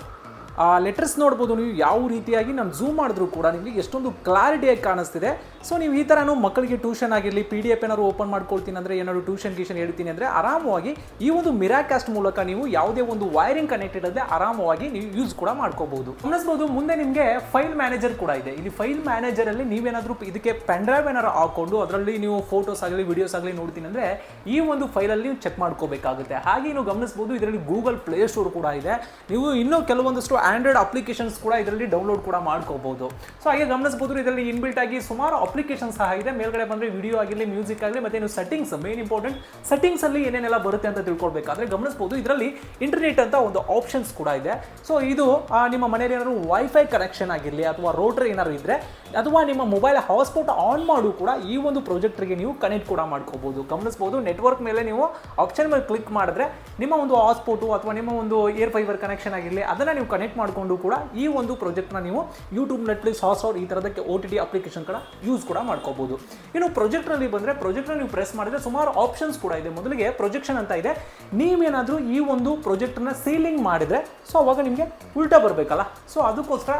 ಆ ಲೆಟರ್ಸ್ ನೋಡ್ಬೋದು ನೀವು, ಯಾವ ರೀತಿಯಾಗಿ ನಾನು ಝೂಮ್ ಮಾಡಿದ್ರು ಕೂಡ ನಿಮಗೆ ಎಷ್ಟೊಂದು ಕ್ಲಾರಿಟಿಯಾಗಿ ಕಾಣಿಸ್ತಿದೆ. ಸೊ ನೀವು ಈ ಥರನೂ ಮಕ್ಕಳಿಗೆ ಟ್ಯೂಷನ್ ಆಗಿರಲಿ ಪಿ ಡಿ ಎಫ್ ಏನಾದ್ರು ಓಪನ್ ಮಾಡ್ಕೊಳ್ತೀನಿ ಅಂದರೆ, ಏನಾದ್ರು ಟ್ಯೂಷನ್ ಗೀಷನ್ ಹೇಳ್ತೀನಿ ಅಂದರೆ, ಆರಾಮವಾಗಿ ಈ ಒಂದು ಮಿರಾಕ್ಯಾಸ್ಟ್ ಮೂಲಕ ನೀವು ಯಾವುದೇ ಒಂದು ವೈರಿಂಗ್ ಕನೆಕ್ಟೆಡ್ ಇಲ್ಲದೆ ಆರಾಮವಾಗಿ ನೀವು ಯೂಸ್ ಕೂಡ ಮಾಡ್ಕೋಬಹುದು ಗಮನಿಸ್ಬೋದು, ಮುಂದೆ ನಿಮಗೆ ಫೈಲ್ ಮ್ಯಾನೇಜರ್ ಕೂಡ ಇದೆ. ಇಲ್ಲಿ ಫೈಲ್ ಮ್ಯಾನೇಜರಲ್ಲಿ ನೀವೇನಾದರೂ ಇದಕ್ಕೆ ಪೆನ್ ಡ್ರೈವ್ ಏನಾದ್ರು ಹಾಕೊಂಡು ಅದರಲ್ಲಿ ನೀವು ಫೋಟೋಸ್ ಆಗಲಿ ವಿಡಿಯೋಸ್ ಆಗಲಿ ನೋಡ್ತೀನಿ ಅಂದರೆ, ಈ ಒಂದು ಫೈಲಲ್ಲಿ ನೀವು ಚೆಕ್ ಮಾಡ್ಕೋಬೇಕಾಗುತ್ತೆ. ಹಾಗೆ ನೀವು ಗಮನಿಸ್ಬೋದು, ಇದರಲ್ಲಿ ಗೂಗಲ್ ಪ್ಲೇ ಸ್ಟೋರ್ ಕೂಡ ಇದೆ. ನೀವು ಇನ್ನೂ ಕೆಲವೊಂದಷ್ಟು ಆಂಡ್ರಾಯ್ಡ್ ಅಪ್ಲಿಕೇಶನ್ಸ್ ಕೂಡ ಇದರಲ್ಲಿ ಡೌನ್ಲೋಡ್ ಕೂಡ ಮಾಡ್ಕೋಬಹುದು ಸೊ ಹಾಗೆ ಗಮನಿಸಬಹುದು ಇದರಲ್ಲಿ ಇನ್ಬಿಲ್ಟ್ ಆಗಿ ಸುಮಾರು ಅಪ್ಲಿಕೇಶನ್ ಸಹ ಇದೆ. ಮೇಲ್ಗಡೆ ಬಂದರೆ ವಿಡಿಯೋ ಆಗಿರಲಿ ಮ್ಯೂಸಿಕ್ ಆಗಲಿ ಮತ್ತೆ ನೀವು ಸೆಟ್ಟಿಂಗ್ಸ್ ಮೇನ್ ಇಂಪಾರ್ಟೆಂಟ್ ಸೆಟ್ಟಿಂಗ್ಸ್ ಅಲ್ಲಿ ಏನೇನೆಲ್ಲ ಬರುತ್ತೆ ಅಂತ ತಿಳ್ಕೊಳ್ಬೇಕಾದ್ರೆ ಗಮನಿಸಬಹುದು ಇದರಲ್ಲಿ ಇಂಟರ್ನೆಟ್ ಅಂತ ಒಂದು ಆಪ್ಷನ್ಸ್ ಕೂಡ ಇದೆ. ಸೊ ಇದು ನಿಮ್ಮ ಮನೆಯಲ್ಲಿ ಏನಾದ್ರು ವೈಫೈ ಕನೆಕ್ಷನ್ ಆಗಿರಲಿ, ಅಥವಾ ರೋಟರ್ ಏನಾದ್ರು ಇದ್ರೆ, ಅಥವಾ ನಿಮ್ಮ ಮೊಬೈಲ್ ಹಾಟ್ಸ್ಪಾಟ್ ಆನ್ ಮಾಡು ಕೂಡ ಈ ಒಂದು ಪ್ರಾಜೆಕ್ಟ್ಗೆ ನೀವು ಕನೆಕ್ಟ್ ಕೂಡ ಮಾಡ್ಕೋಬಹುದು ಗಮನಿಸಬಹುದು ನೆಟ್ವರ್ಕ್ ಮೇಲೆ ನೀವು ಆಪ್ಷನ್ ಮೇಲೆ ಕ್ಲಿಕ್ ಮಾಡಿದ್ರೆ, ನಿಮ್ಮ ಒಂದು ಹಾಟ್ಸ್ಪಾಟು ಅಥವಾ ನಿಮ್ಮ ಒಂದು ಏರ್ ಫೈಬರ್ ಕನೆಕ್ಷನ್ ಆಗಿರಲಿ, ಅದನ್ನ ನೀವು ಕನೆಕ್ಟ್ ಮಾಡಿಕೊಂಡು ಕೂಡ ಈ ಒಂದು ಪ್ರಾಜೆಕ್ಟ್ನ ನೀವು ಯೂಟ್ಯೂಬ್ ನೆಟ್ಫ್ಲಿಕ್ಸ್ ಹಾಟ್ಸ್ಟಾರ್ ಈ ಥರದಕ್ಕೆ ಓ ಟಿ ಟಿ ಅಪ್ಲಿಕೇಶನ್ ಕೂಡ ಯೂಸ್ ಕೂಡ ಮಾಡ್ಕೋಬಹುದು ಇನ್ನು ಪ್ರಾಜೆಕ್ಟ್ನಲ್ಲಿ ಬಂದರೆ ಪ್ರೊಜೆಕ್ಟ್ನ ನೀವು ಪ್ರೆಸ್ ಮಾಡಿದ್ರೆ ಸುಮಾರು ಆಪ್ಷನ್ಸ್ ಕೂಡ ಇದೆ. ಮೊದಲಿಗೆ ಪ್ರೊಜೆಕ್ಷನ್ ಅಂತ ಇದೆ. ನೀವೇನಾದರೂ ಈ ಒಂದು ಪ್ರಾಜೆಕ್ಟ್ನ ಸೀಲಿಂಗ್ ಮಾಡಿದ್ರೆ ಸೊ ಅವಾಗ ನಿಮಗೆ ಉಲ್ಟಾ ಬರಬೇಕಲ್ಲ. ಸೊ ಅದಕ್ಕೋಸ್ಕರ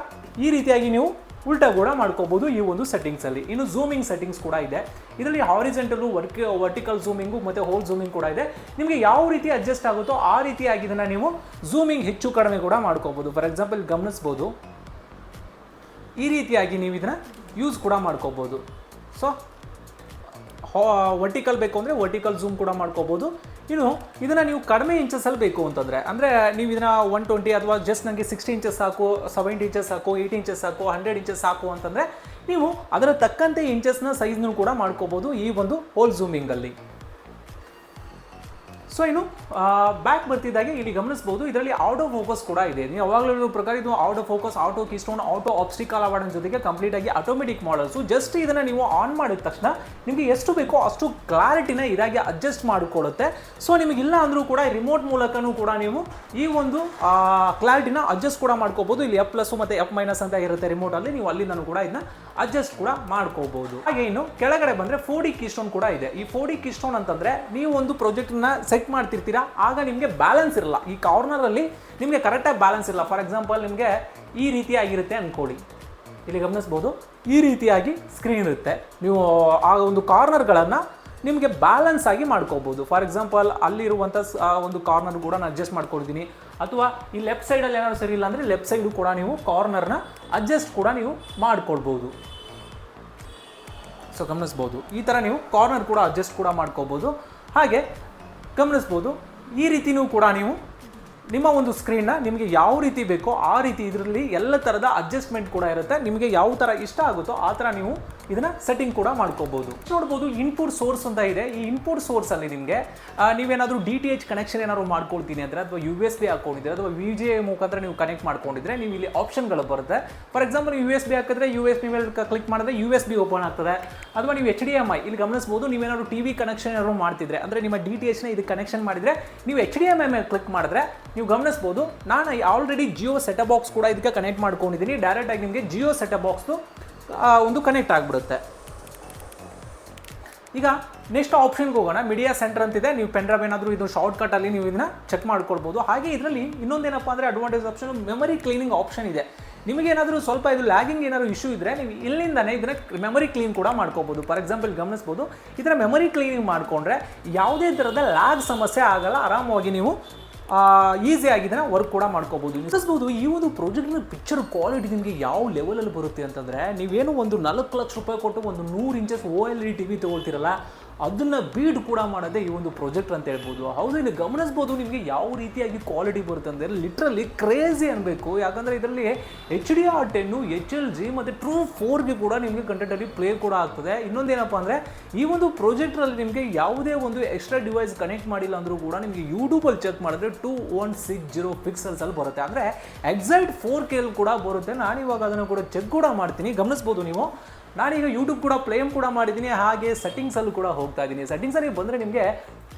ಈ ರೀತಿಯಾಗಿ ನೀವು ಉಲ್ಟಾ ಕೂಡ ಮಾಡ್ಕೋಬಹುದು ಈ ಒಂದು ಸೆಟ್ಟಿಂಗ್ಸ್ ಅಲ್ಲಿ. ಇನ್ನು ಝೂಮಿಂಗ್ ಸೆಟ್ಟಿಂಗ್ಸ್ ಕೂಡ ಇದೆ. ಇದರಲ್ಲಿ ಹಾರಿಜೆಂಟಲು ವರ್ಕ್ ವರ್ಟಿಕಲ್ ಝೂಮಿಂಗು ಮತ್ತೆ ಹೋಲ್ ಝೂಮಿಂಗ್ ಕೂಡ ಇದೆ. ನಿಮಗೆ ಯಾವ ರೀತಿ ಅಡ್ಜಸ್ಟ್ ಆಗುತ್ತೋ ಆ ರೀತಿಯಾಗಿ ಇದನ್ನ ನೀವು ಝೂಮಿಂಗ್ ಹೆಚ್ಚು ಕಡಿಮೆ ಕೂಡ ಮಾಡ್ಕೋಬಹುದು ಫಾರ್ ಎಕ್ಸಾಂಪಲ್ ಗಮನಿಸ್ಬೋದು. ಈ ರೀತಿಯಾಗಿ ನೀವು ಇದನ್ನ ಯೂಸ್ ಕೂಡ ಮಾಡ್ಕೋಬೋದು. ಸೊ ವರ್ಟಿಕಲ್ ಬೇಕು ಅಂದರೆ ವರ್ಟಿಕಲ್ ಝೂಮ್ ಕೂಡ ಮಾಡ್ಕೋಬೋದು. ಇನ್ನು ಇದನ್ನು ನೀವು ಕಡಿಮೆ ಇಂಚಸಲ್ಲಿ ಬೇಕು ಅಂತಂದರೆ, ಅಂದರೆ ನೀವು ಇದನ್ನ ಒನ್ ಟ್ವೆಂಟಿ ಅಥವಾ ಜಸ್ಟ್ ನನಗೆ ಸಿಕ್ಸ್ಟಿ ಇಂಚಸ್ ಸಾಕು ಸೆವೆಂಟಿ ಇಂಚಸ್ ಸಾಕು ಏಯ್ಟಿ ಇಂಚಸ್ ಸಾಕು ಹಂಡ್ರೆಡ್ ಇಂಚಸ್ ಸಾಕು ಅಂತಂದರೆ, ನೀವು ಅದರ ತಕ್ಕಂತೆ ಇಂಚಸ್ನ ಸೈಜ್ನೂ ಕೂಡ ಮಾಡ್ಕೋಬೋದು ಈ ಒಂದು ಹೋಲ್ ಝೂಮಿಂಗಲ್ಲಿ ಸೊ ಇನ್ನು ಬ್ಯಾಕ್ ಬರ್ತಿದ್ದಾಗೆ ಇಲ್ಲಿ ಗಮನಿಸಬಹುದು ಇದರಲ್ಲಿ ಆಟೋ ಫೋಕಸ್ ಕೂಡ ಇದೆ. ನೀವು ಯಾವಾಗಲೂ ಇರೋ ಪ್ರಕಾರ ಇದು off focus auto keystone auto obstacle award ಜೊತೆಗೆ ಕಂಪ್ಲೀಟ್ ಆಗಿ ಆಟೋಮೆಟಿಕ್ ಮಾಡಲ್ಸು ಜಸ್ಟ್ ಇದನ್ನ ನೀವು ಆನ್ ಮಾಡಿದ ತಕ್ಷಣ ನಿಮಗೆ ಎಷ್ಟು ಬೇಕೋ ಅಷ್ಟು ಕ್ಲಾರಿಟಿನ ಇದಾಗಿ ಅಡ್ಜಸ್ಟ್ ಮಾಡಿಕೊಡುತ್ತೆ ಸೊ ಇಲ್ಲ ಅಂದರೂ ಕೂಡ ರಿಮೋಟ್ ಮೂಲಕನೂ ಕೂಡ ನೀವು ಈ ಒಂದು ಕ್ಲಾರಿಟಿನ ಅಡ್ಜಸ್ಟ್ ಕೂಡ ಮಾಡ್ಕೋಬಹುದು ಇಲ್ಲಿ ಎಫ್ ಪ್ಲಸ್ ಮತ್ತೆ ಎಫ್ ಮೈನಸ್ ಅಂತ ಇರುತ್ತೆ ರಿಮೋಟ್ ಅಲ್ಲಿ, ನೀವು ಅಲ್ಲಿಂದನೂ ಕೂಡ ಇದನ್ನ ಅಡ್ಜಸ್ಟ್ ಕೂಡ ಮಾಡ್ಕೋಬಹುದು ಹಾಗೆ ಇನ್ನು ಕೆಳಗಡೆ ಬಂದ್ರೆ ಫೋರ್ಡಿ ಕಿಸ್ಟೋನ್ ಕೂಡ ಇದೆ. ಈ ಫೋಡಿ ಕೀಸ್ಟೋನ್ ಅಂತಂದ್ರೆ ನೀವು ಒಂದು ಪ್ರಾಜೆಕ್ಟ್ನ ಸೆಟ್ ಮಾಡ್ತಿರ್ತೀರಾ, ಆಗ ನಿಮಗೆ ಬ್ಯಾಲೆನ್ಸ್ ಇರಲ್ಲ. ಈ ಕಾರ್ನರ್ ಅಲ್ಲಿ ನಿಮಗೆ ಕರೆಕ್ಟಾಗಿ ಬ್ಯಾಲೆನ್ಸ್ ಇಲ್ಲ ಫಾರ್ ಎಕ್ಸಾಂಪಲ್ ನಿಮಗೆ ಈ ರೀತಿಯಾಗಿರುತ್ತೆ ಅನ್ಕೊಳ್ಳಿ. ಇಲ್ಲಿ ಗಮನಿಸ್ಬೋದು. ಈ ರೀತಿಯಾಗಿ ಸ್ಕ್ರೀನ್ ಇರುತ್ತೆ. ನೀವು, ಆ ಒಂದು ಕಾರ್ನರ್ಗಳನ್ನು ನಿಮಗೆ ಬ್ಯಾಲೆನ್ಸ್ ಆಗಿ ಮಾಡ್ಕೋಬಹುದು ಫಾರ್ ಎಕ್ಸಾಂಪಲ್ ಅಲ್ಲಿರುವಂಥ ಒಂದು ಕಾರ್ನರ್ ಕೂಡ ನಾನು ಅಡ್ಜಸ್ಟ್ ಮಾಡ್ಕೊಳ್ತೀನಿ. ಅಥವಾ ಈ ಲೆಫ್ಟ್ ಸೈಡಲ್ಲಿ ಏನಾದ್ರು ಸರಿ ಇಲ್ಲ ಅಂದರೆ ಲೆಫ್ಟ್ ಸೈಡು ಕೂಡ ನೀವು ಕಾರ್ನರ್ನ ಅಡ್ಜಸ್ಟ್ ಕೂಡ ನೀವು ಮಾಡ್ಕೊಳ್ಬೋದು. ಸೊ ಗಮನಿಸ್ಬೋದು. ಈ ಥರ ನೀವು ಕಾರ್ನರ್ ಕೂಡ ಅಡ್ಜಸ್ಟ್ ಕೂಡ ಮಾಡ್ಕೋಬೋದು ಹಾಗೆ ಗಮನಿಸ್ಬೋದು. ಈ ರೀತಿನೂ ಕೂಡ ನೀವು ನಿಮ್ಮ ಒಂದು ಸ್ಕ್ರೀನ್ನ ನಿಮಗೆ ಯಾವ ರೀತಿ ಬೇಕೋ ಆ ರೀತಿ ಇದರಲ್ಲಿ ಎಲ್ಲ ಥರದ ಅಡ್ಜಸ್ಟ್ಮೆಂಟ್ ಕೂಡ ಇರುತ್ತೆ. ನಿಮಗೆ ಯಾವ ಥರ ಇಷ್ಟ ಆಗುತ್ತೋ ಆ ಥರ ನೀವು ಇದನ್ನ ಸೆಟ್ಟಿಂಗ್ ಕೂಡ ಮಾಡ್ಕೋಬಹುದು ನೋಡ್ಬೋದು ಇನ್ಪುಟ್ ಸೋರ್ಸ್ ಅಂತ ಇದೆ. ಈ ಇನ್ಪುಟ್ ಸೋರ್ಸ್ ಅಲ್ಲಿ ನಿಮಗೆ ನೀವೇನಾದರೂ ಡಿ ಟಿ ಎಚ್ ಕನೆಕ್ಷನ್ ಏನಾದ್ರು ಮಾಡ್ಕೊಳ್ತೀನಿ ಅಂದ್ರೆ ಅಥವಾ ಯು ಎಸ್ ಬಿ ಹಾಕೊಂಡಿದ್ರೆ ಅಥವಾ ವಿ ಜಿ ಐ ಮುಖಾಂತರ ನೀವು ಕನೆಕ್ಟ್ ಮಾಡ್ಕೊಂಡಿದ್ರೆ ನೀವು ಇಲ್ಲಿ ಆಪ್ಷನ್ಗಳು ಬರುತ್ತೆ. For example U S B ಹಾಕಿದ್ರೆ ಯು ಎಸ್ ಬಿ ಮೇಲೆ ಕ್ಲಿಕ್ ಮಾಡಿದ್ರೆ ಯು ಎಸ್ ಬಿ ಓಪನ್ ಆಗ್ತದೆ. ಅಥವಾ ನೀವು ಎಚ್ ಡಿ ಎಂ ಐ ಇಲ್ಲಿ ಗಮನಿಸಬಹುದು ನೀವೇನಾದ್ರು ಟಿ ವಿ ಕನೆಕ್ಷನ್ ಏನಾದ್ರು ಮಾಡ್ತಿದ್ರೆ, ಅಂದ್ರೆ ನಿಮ್ಮ ಡಿ ಟಿ ಎಚ್ನ ಇದು ಕನೆಕ್ಷನ್ ಮಾಡಿದ್ರೆ ನೀವು ಎಚ್ ಡಿ ಎಂ ಐ ಮೇಲೆ ಕ್ಲಿಕ್ ಮಾಡಿದ್ರೆ ನೀವು ಗಮನಿಸಬಹುದು ನಾನು ಆಲ್ರೆಡಿ ಜಿಯೋ ಸೆಟಪ್ ಬಾಕ್ಸ್ ಕೂಡ ಇದಕ್ಕೆ ಕನೆಕ್ಟ್ ಮಾಡ್ಕೊಂಡಿದ್ದೀನಿ. ಡೈರೆಕ್ಟ್ ಆಗಿ ನಿಮಗೆ ಜಿಯೋ ಸೆಟಪ್ ಬಾಕ್ಸ್ ಒಂದು ಕನೆಕ್ಟ್ ಆಗಿಬಿಡುತ್ತೆ. ಈಗ ನೆಕ್ಸ್ಟ್ ಆಪ್ಷನ್ಗೆ ಹೋಗೋಣ. ಮೀಡಿಯಾ ಸೆಂಟರ್ ಅಂತಿದೆ. ನೀವು ಪೆನ್ಡ್ರೈವ್ ಏನಾದರೂ ಇದು ಶಾರ್ಟ್ ಕಟ್ಟಲ್ಲಿ ನೀವು ಇದನ್ನ ಚೆಕ್ ಮಾಡ್ಕೊಳ್ಬೋದು. ಹಾಗೆ ಇದರಲ್ಲಿ ಇನ್ನೊಂದೇನಪ್ಪ ಅಂದರೆ advantage option memory cleaning option ಇದೆ. ನಿಮಗೆ ಏನಾದರೂ ಸ್ವಲ್ಪ ಇದು ಲ್ಯಾಗಿಂಗ್ ಏನಾದರೂ ಇಶ್ಯೂ ಇದ್ದರೆ ನೀವು ಇಲ್ಲಿಂದನೇ ಇದನ್ನ ಮೆಮರಿ ಕ್ಲೀನ್ ಕೂಡ ಮಾಡ್ಕೋಬೋದು. ಫಾರ್ ಎಕ್ಸಾಂಪಲ್ ಗಮನಿಸ್ಬೋದು. ಇದರ ಮೆಮರಿ ಕ್ಲೀನಿಂಗ್ ಮಾಡಿಕೊಂಡ್ರೆ ಯಾವುದೇ ಥರದ ಲ್ಯಾಗ್ ಸಮಸ್ಯೆ ಆಗಲ್ಲ. ಆರಾಮವಾಗಿ ನೀವು ಈಸಿಯಾಗಿ ಆಗಿದ್ರೆ ವರ್ಕ್ ಕೂಡ ಮಾಡ್ಕೋಬಹುದು ಅನಿಸ್ಬೋದು ಈ ಒಂದು ಪ್ರಾಜೆಕ್ಟ್ನ ಪಿಕ್ಚರ್ ಕ್ವಾಲಿಟಿ ನಿಮಗೆ ಯಾವ ಲೆವೆಲಲ್ಲಿ ಬರುತ್ತೆ ಅಂತಂದರೆ, ನೀವೇನು ಒಂದು ನಾಲ್ಕು ಲಕ್ಷ ರೂಪಾಯಿ ಕೊಟ್ಟು ಒಂದು ನೂರು inches O L E T V ತೊಗೊಳ್ತಿರಲ್ಲ ಅದನ್ನ ಬೀಡ್ ಕೂಡ ಮಾಡೋದೇ ಈ ಒಂದು ಪ್ರಾಜೆಕ್ಟ್ ಅಂತ ಹೇಳ್ಬೋದು. ಹೌದು ಇಲ್ಲಿ ಗಮನಿಸ್ಬೋದು ನಿಮಗೆ ಯಾವ ರೀತಿಯಾಗಿ ಕ್ವಾಲಿಟಿ ಬರುತ್ತೆ ಅಂದರೆ ಲಿಟ್ರಲಿ ಕ್ರೇಜಿ ಅನ್ಬೇಕು. ಯಾಕಂದರೆ ಇದರಲ್ಲಿ H D R ten H L G ಮತ್ತು ಟ್ರೂ ಫೋರ್ಗೆ ಕೂಡ ನಿಮಗೆ ಕಂಟೆಂಟಲ್ಲಿ ಪ್ಲೇ ಕೂಡ ಆಗ್ತದೆ. ಇನ್ನೊಂದೇನಪ್ಪ ಅಂದರೆ ಈ ಒಂದು ಪ್ರಾಜೆಕ್ಟ್ರಲ್ಲಿ ನಿಮಗೆ ಯಾವುದೇ ಒಂದು ಎಕ್ಸ್ಟ್ರಾ ಡಿವೈಸ್ ಕನೆಕ್ಟ್ ಮಾಡಿಲ್ಲ ಅಂದರೂ ಕೂಡ ನಿಮಗೆ ಯೂಟ್ಯೂಬಲ್ಲಿ ಚೆಕ್ ಮಾಡಿದ್ರೆ ಟೂ ಒನ್ ಸಿಕ್ಸ್ ಜೀರೋ ಪಿಕ್ಸಲ್ಸಲ್ಲಿ ಬರುತ್ತೆ. ಅಂದರೆ ಎಕ್ಸೈಟ್ ಫೋರ್ ಕೆಲ್ ಕೂಡ ಬರುತ್ತೆ. ನಾನು ಇವಾಗ ಅದನ್ನು ಕೂಡ ಚೆಕ್ ಕೂಡ ಮಾಡ್ತೀನಿ. ಗಮನಿಸ್ಬೋದು ನೀವು? ನಾನೀಗ ಯೂಟ್ಯೂಬ್ ಕೂಡ ಪ್ಲೇಮ್ ಕೂಡ ಮಾಡಿದ್ದೀನಿ ಹಾಗೆ ಸೆಟ್ಟಿಂಗ್ಸಲ್ಲೂ ಕೂಡ ಹೋಗ್ತಾ ಇದ್ದೀನಿ ಸೆಟ್ಟಿಂಗ್ಸಲ್ಲಿ ಬಂದರೆ ನಿಮಗೆ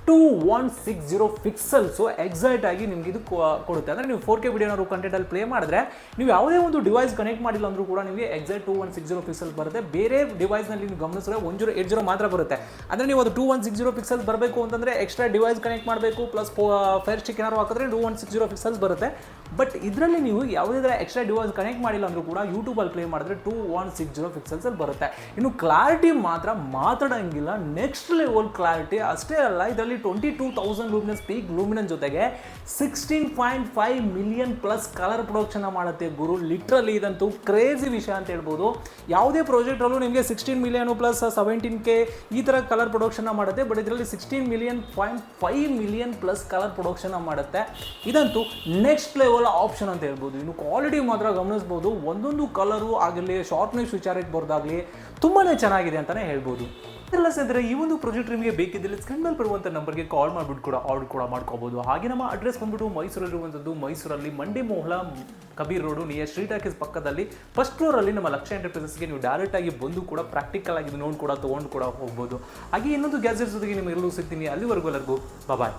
two one six zero pixels exact ಆಗಿ ನಿಮ್ಗೆ ಇದು ಕೊಡುತ್ತೆ. ಅಂದರೆ ನೀವು ಫೋರ್ ಕೆ ವಿಡಿಯೋನಾದ್ರು ಕಂಟೆಂಟಲ್ಲಿ ಪ್ಲೇ ಮಾಡಿದ್ರೆ, ನೀವು ಯಾವುದೇ ಒಂದು ಡಿವೈಸ್ ಕನೆಕ್ಟ್ ಮಾಡಿಲ್ಲ ಅಂದರೂ ಕೂಡ ನಿಮಗೆ exact two one six zero pixel ಬರುತ್ತೆ. ಬೇರೆ ಡಿವೈಸ್ನಲ್ಲಿ ನೀವು ಗಮನಿಸಿದ್ರೆ ಒನ್ ಜೀರೋ ಏಟ್ ಜೀರೋ ಮಾತ್ರ ಬರುತ್ತೆ. ಅಂದರೆ ನೀವು ಅದು two one six zero pixel ಬರಬೇಕು ಅಂತಂದರೆ ಎಕ್ಸ್ಟ್ರಾ ಡಿವೈಸ್ ಕನೆಕ್ಟ್ ಮಾಡಬೇಕು ಪ್ಲಸ್ ಫೈರ್ ಸ್ಟಿಕ್ ಏನಾದ್ರು ಹಾಕಿದ್ರೆ two one six zero pixels ಬರುತ್ತೆ. ಬಟ್ ಇದರಲ್ಲಿ ನೀವು ಯಾವುದೇ ಥರ ಎಕ್ಸ್ಟ್ರಾ ಡಿವೈಸ್ ಕನೆಕ್ಟ್ ಮಾಡಿಲ್ಲ ಅಂದರೂ ಕೂಡ ಯೂಟ್ಯೂಬಲ್ಲಿ ಪ್ಲೇ ಮಾಡಿದ್ರೆ ಟೂ ಒನ್ ಸಿಕ್ಸ್ ಜೀರೋ ಪಿಕ್ಸಲ್ಸಲ್ಲಿ ಬರುತ್ತೆ. ಇನ್ನು ಕ್ಲಾರಿಟಿ ಮಾತ್ರ ಮಾತಾಡೋಂಗಿಲ್ಲ. ನೆಕ್ಸ್ಟ್ ಲೆವೆಲ್ ಕ್ಲಾರಿಟಿ ಅಷ್ಟೇ ಅಲ್ಲ. ಇದರಲ್ಲಿ twenty two thousand luminous peak luminance ಜೊತೆಗೆ sixteen point five million plus colour production ಮಾಡುತ್ತೆ ಗುರು. ಲಿಟ್ರಲಿ ಇದಂತೂ ಕ್ರೇಜಿ ವಿಷಯ ಅಂತ ಹೇಳ್ಬೋದು. ಯಾವುದೇ ಪ್ರಾಜೆಕ್ಟಲ್ಲೂ ನಿಮಗೆ sixteen million plus seventeen K ಈ ಥರ ಕಲರ್ ಪ್ರೊಡಕ್ಷನ್ ಮಾಡುತ್ತೆ ಬಟ್ ಇದರಲ್ಲಿ sixteen million point five million plus colour production ಮಾಡುತ್ತೆ. ಇದಂತೂ ನೆಕ್ಸ್ಟ್ ಲೆವೆಲ್ ಆಪ್ಷನ್ ಅಂತ ಹೇಳ್ಬೋದು. ಇನ್ನು ಕ್ವಾಲಿಟಿ ಮಾತ್ರ ಗಮನಿಸ್ಬೋದು. ಒಂದೊಂದು ಕಲರು ಆಗಲಿ ಶಾರ್ಪ್ನೆಸ್ ವಿಚಾರಕ್ಕೆ ಬರೋದಾಗಲಿ ತುಂಬಾ ಚೆನ್ನಾಗಿದೆ ಅಂತಲೇ ಹೇಳ್ಬೋದು. ಎಲ್ಲ ಸ್ನೇಹಿತರೆ, ಈ ಒಂದು ಪ್ರಾಜೆಕ್ಟ್ ನಿಮಗೆ ಬೇಕಿದ್ದಲ್ಲಿ ಸ್ಕ್ರೀನ್ ಮೇಲೆ ಬರುವಂಥ ನಂಬರ್ಗೆ ಕಾಲ್ ಮಾಡಿಬಿಟ್ಟು ಕೂಡ ಆರ್ಡರ್ ಕೂಡ ಮಾಡ್ಕೋಬಹುದು ಹಾಗೆ ನಮ್ಮ ಅಡ್ರೆಸ್ ಬಂದ್ಬಿಟ್ಟು ಮೈಸೂರಲ್ಲಿರುವಂಥದ್ದು ಮೈಸೂರಲ್ಲಿ Mandi Mohalla Kabir road near Shri talkies ಪಕ್ಕದಲ್ಲಿ. ಫಸ್ಟ್ ಫ್ಲೋರಲ್ಲಿ ನಮ್ಮ ಲಕ್ಷ ಎಂಟರ್ಪ್ರೈಸಸ್ಗೆ ನೀವು ಡೈರೆಕ್ಟ್ ಆಗಿ ಬಂದು ಕೂಡ ಪ್ರಾಕ್ಟಿಕಲ್ ಆಗಿ ನೋಡಿ ಕೂಡ ತೊಗೊಂಡು ಕೂಡ ಹೋಗ್ಬೋದು. ಹಾಗೆ ಇನ್ನೊಂದು ಗ್ಯಾಜೆಟ್ಸ್ ಜೊತೆಗೆ ನಿಮಗೆ ಎಲ್ಲರೂ ಸಿಗ್ತೀನಿ. ಅಲ್ಲಿವರೆಗೂ ಎಲ್ಲರಿಗೂ ಬಾಯ್